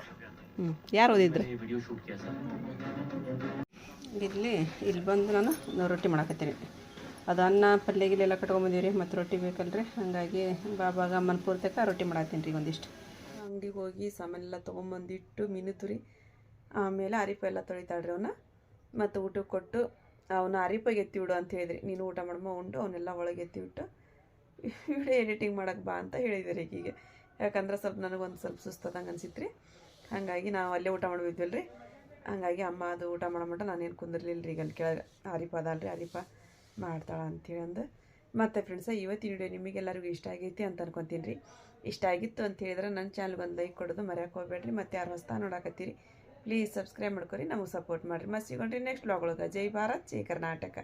ಹ್ಞೂ ಯಾರು ಓದಿದ್ರು? ಇಲ್ಲಿ ಇಲ್ಲಿ ಬಂದು ನಾನು ರೊಟ್ಟಿ ಮಾಡಾಕತ್ತೀನಿ. ಅದು ಅನ್ನ, ಪಲ್ಯ ಗಿಲ್ಲ ಎಲ್ಲ ಕಟ್ಕೊಂಬಂದೀವಿ ಮತ್ತು ರೊಟ್ಟಿ ಬೇಕಲ್ರಿ. ಹಾಗಾಗಿ ಬಾಬಾಗ ಅಮ್ಮನ ಪೂರ್ತಕ ರೊಟ್ಟಿ ಮಾಡತ್ತೀನಿ ರೀ ಒಂದಿಷ್ಟು. ಅಂಗಡಿಗೆ ಹೋಗಿ ಸಾಮಾನೆಲ್ಲ ತೊಗೊಂಬಂದಿಟ್ಟು ಮಿನುತ್ರಿ ಆಮೇಲೆ ಅರಿಪ ಎಲ್ಲ ತೊಳಿತಾಳ್ರಿ ಅವನ್ನ ಮತ್ತು ಊಟಕ್ಕೆ ಕೊಟ್ಟು ಅವನ ಅರಿಪಾಗೆ ಎತ್ತಿ ಬಿಡು ಅಂತ ಹೇಳಿದ್ರಿ. ನೀನು ಊಟ ಮಾಡಮ್ಮ ಉಂಡು ಅವನ್ನೆಲ್ಲ ಒಳಗೆ ಎತ್ತಿ ಬಿಟ್ಟು ವಿಡಿಯೋ ಎಡಿಟಿಂಗ್ ಮಾಡಕ್ಕೆ ಬಾ ಅಂತ ಹೇಳಿದ್ದಾರೆ ಈಗೀಗ. ಯಾಕಂದ್ರೆ ಸ್ವಲ್ಪ ನನಗೊಂದು ಸ್ವಲ್ಪ ಸುಸ್ತದಂಗೆ ಅನ್ಸಿತ್ತು ರೀ ಹಾಗಾಗಿ ನಾವು ಅಲ್ಲೇ ಊಟ ಮಾಡ್ಬಿದ್ವಲ್ಲ ರೀ ಹಾಗಾಗಿ ಅಮ್ಮ ಅದು ಊಟ ಮಾಡೋ ನಾನೇನು ಕುಂದಿರ್ಲಿಲ್ಲ ರೀ ಈಗ ಅಲ್ಲಿ ಕೆಳಗೆ ಹರಿಪ ಅದಲ್ರಿ ಆರಿಪ ಮಾಡ್ತಾಳೆ ಅಂತೇಳಿ ಅಂದು. ಮತ್ತು ಫ್ರೆಂಡ್ಸ ಇವತ್ತಿನ ವಿಡಿಯೋ ನಿಮಗೆಲ್ಲರಿಗೂ ಇಷ್ಟ ಆಗೈತಿ ಅಂತ ಅನ್ಕೊತೀನಿ ರೀ. ಇಷ್ಟ ಆಗಿತ್ತು ಅಂತ ಹೇಳಿದ್ರೆ ನನ್ನ ಚಾನಲ್ಗೆ ಒಂದು ಲೈಕ್ ಕೊಡೋದು ಮರ್ಯಾಕೆ ಹೋಗ್ಬೇಡ್ರಿ. ಮತ್ತು ಯಾರು ಹೊಸ್ತಾ ನೋಡಕತ್ತೀರಿ ಪ್ಲೀಸ್ ಸಬ್ಸ್ಕ್ರೈಬ್ ಮಾಡ್ಕೊರಿ. ನಮಗೆ ಸಪೋರ್ಟ್ ಮಾಡಿರಿ. ಮತ್ತು ಸಿಗೋಣ್ರಿ ನೆಕ್ಸ್ಟ್ ಬ್ಲಾಗ್ ಒಳಗೆ. ಜೈ ಭಾರತ್, ಜೈ ಕರ್ನಾಟಕ.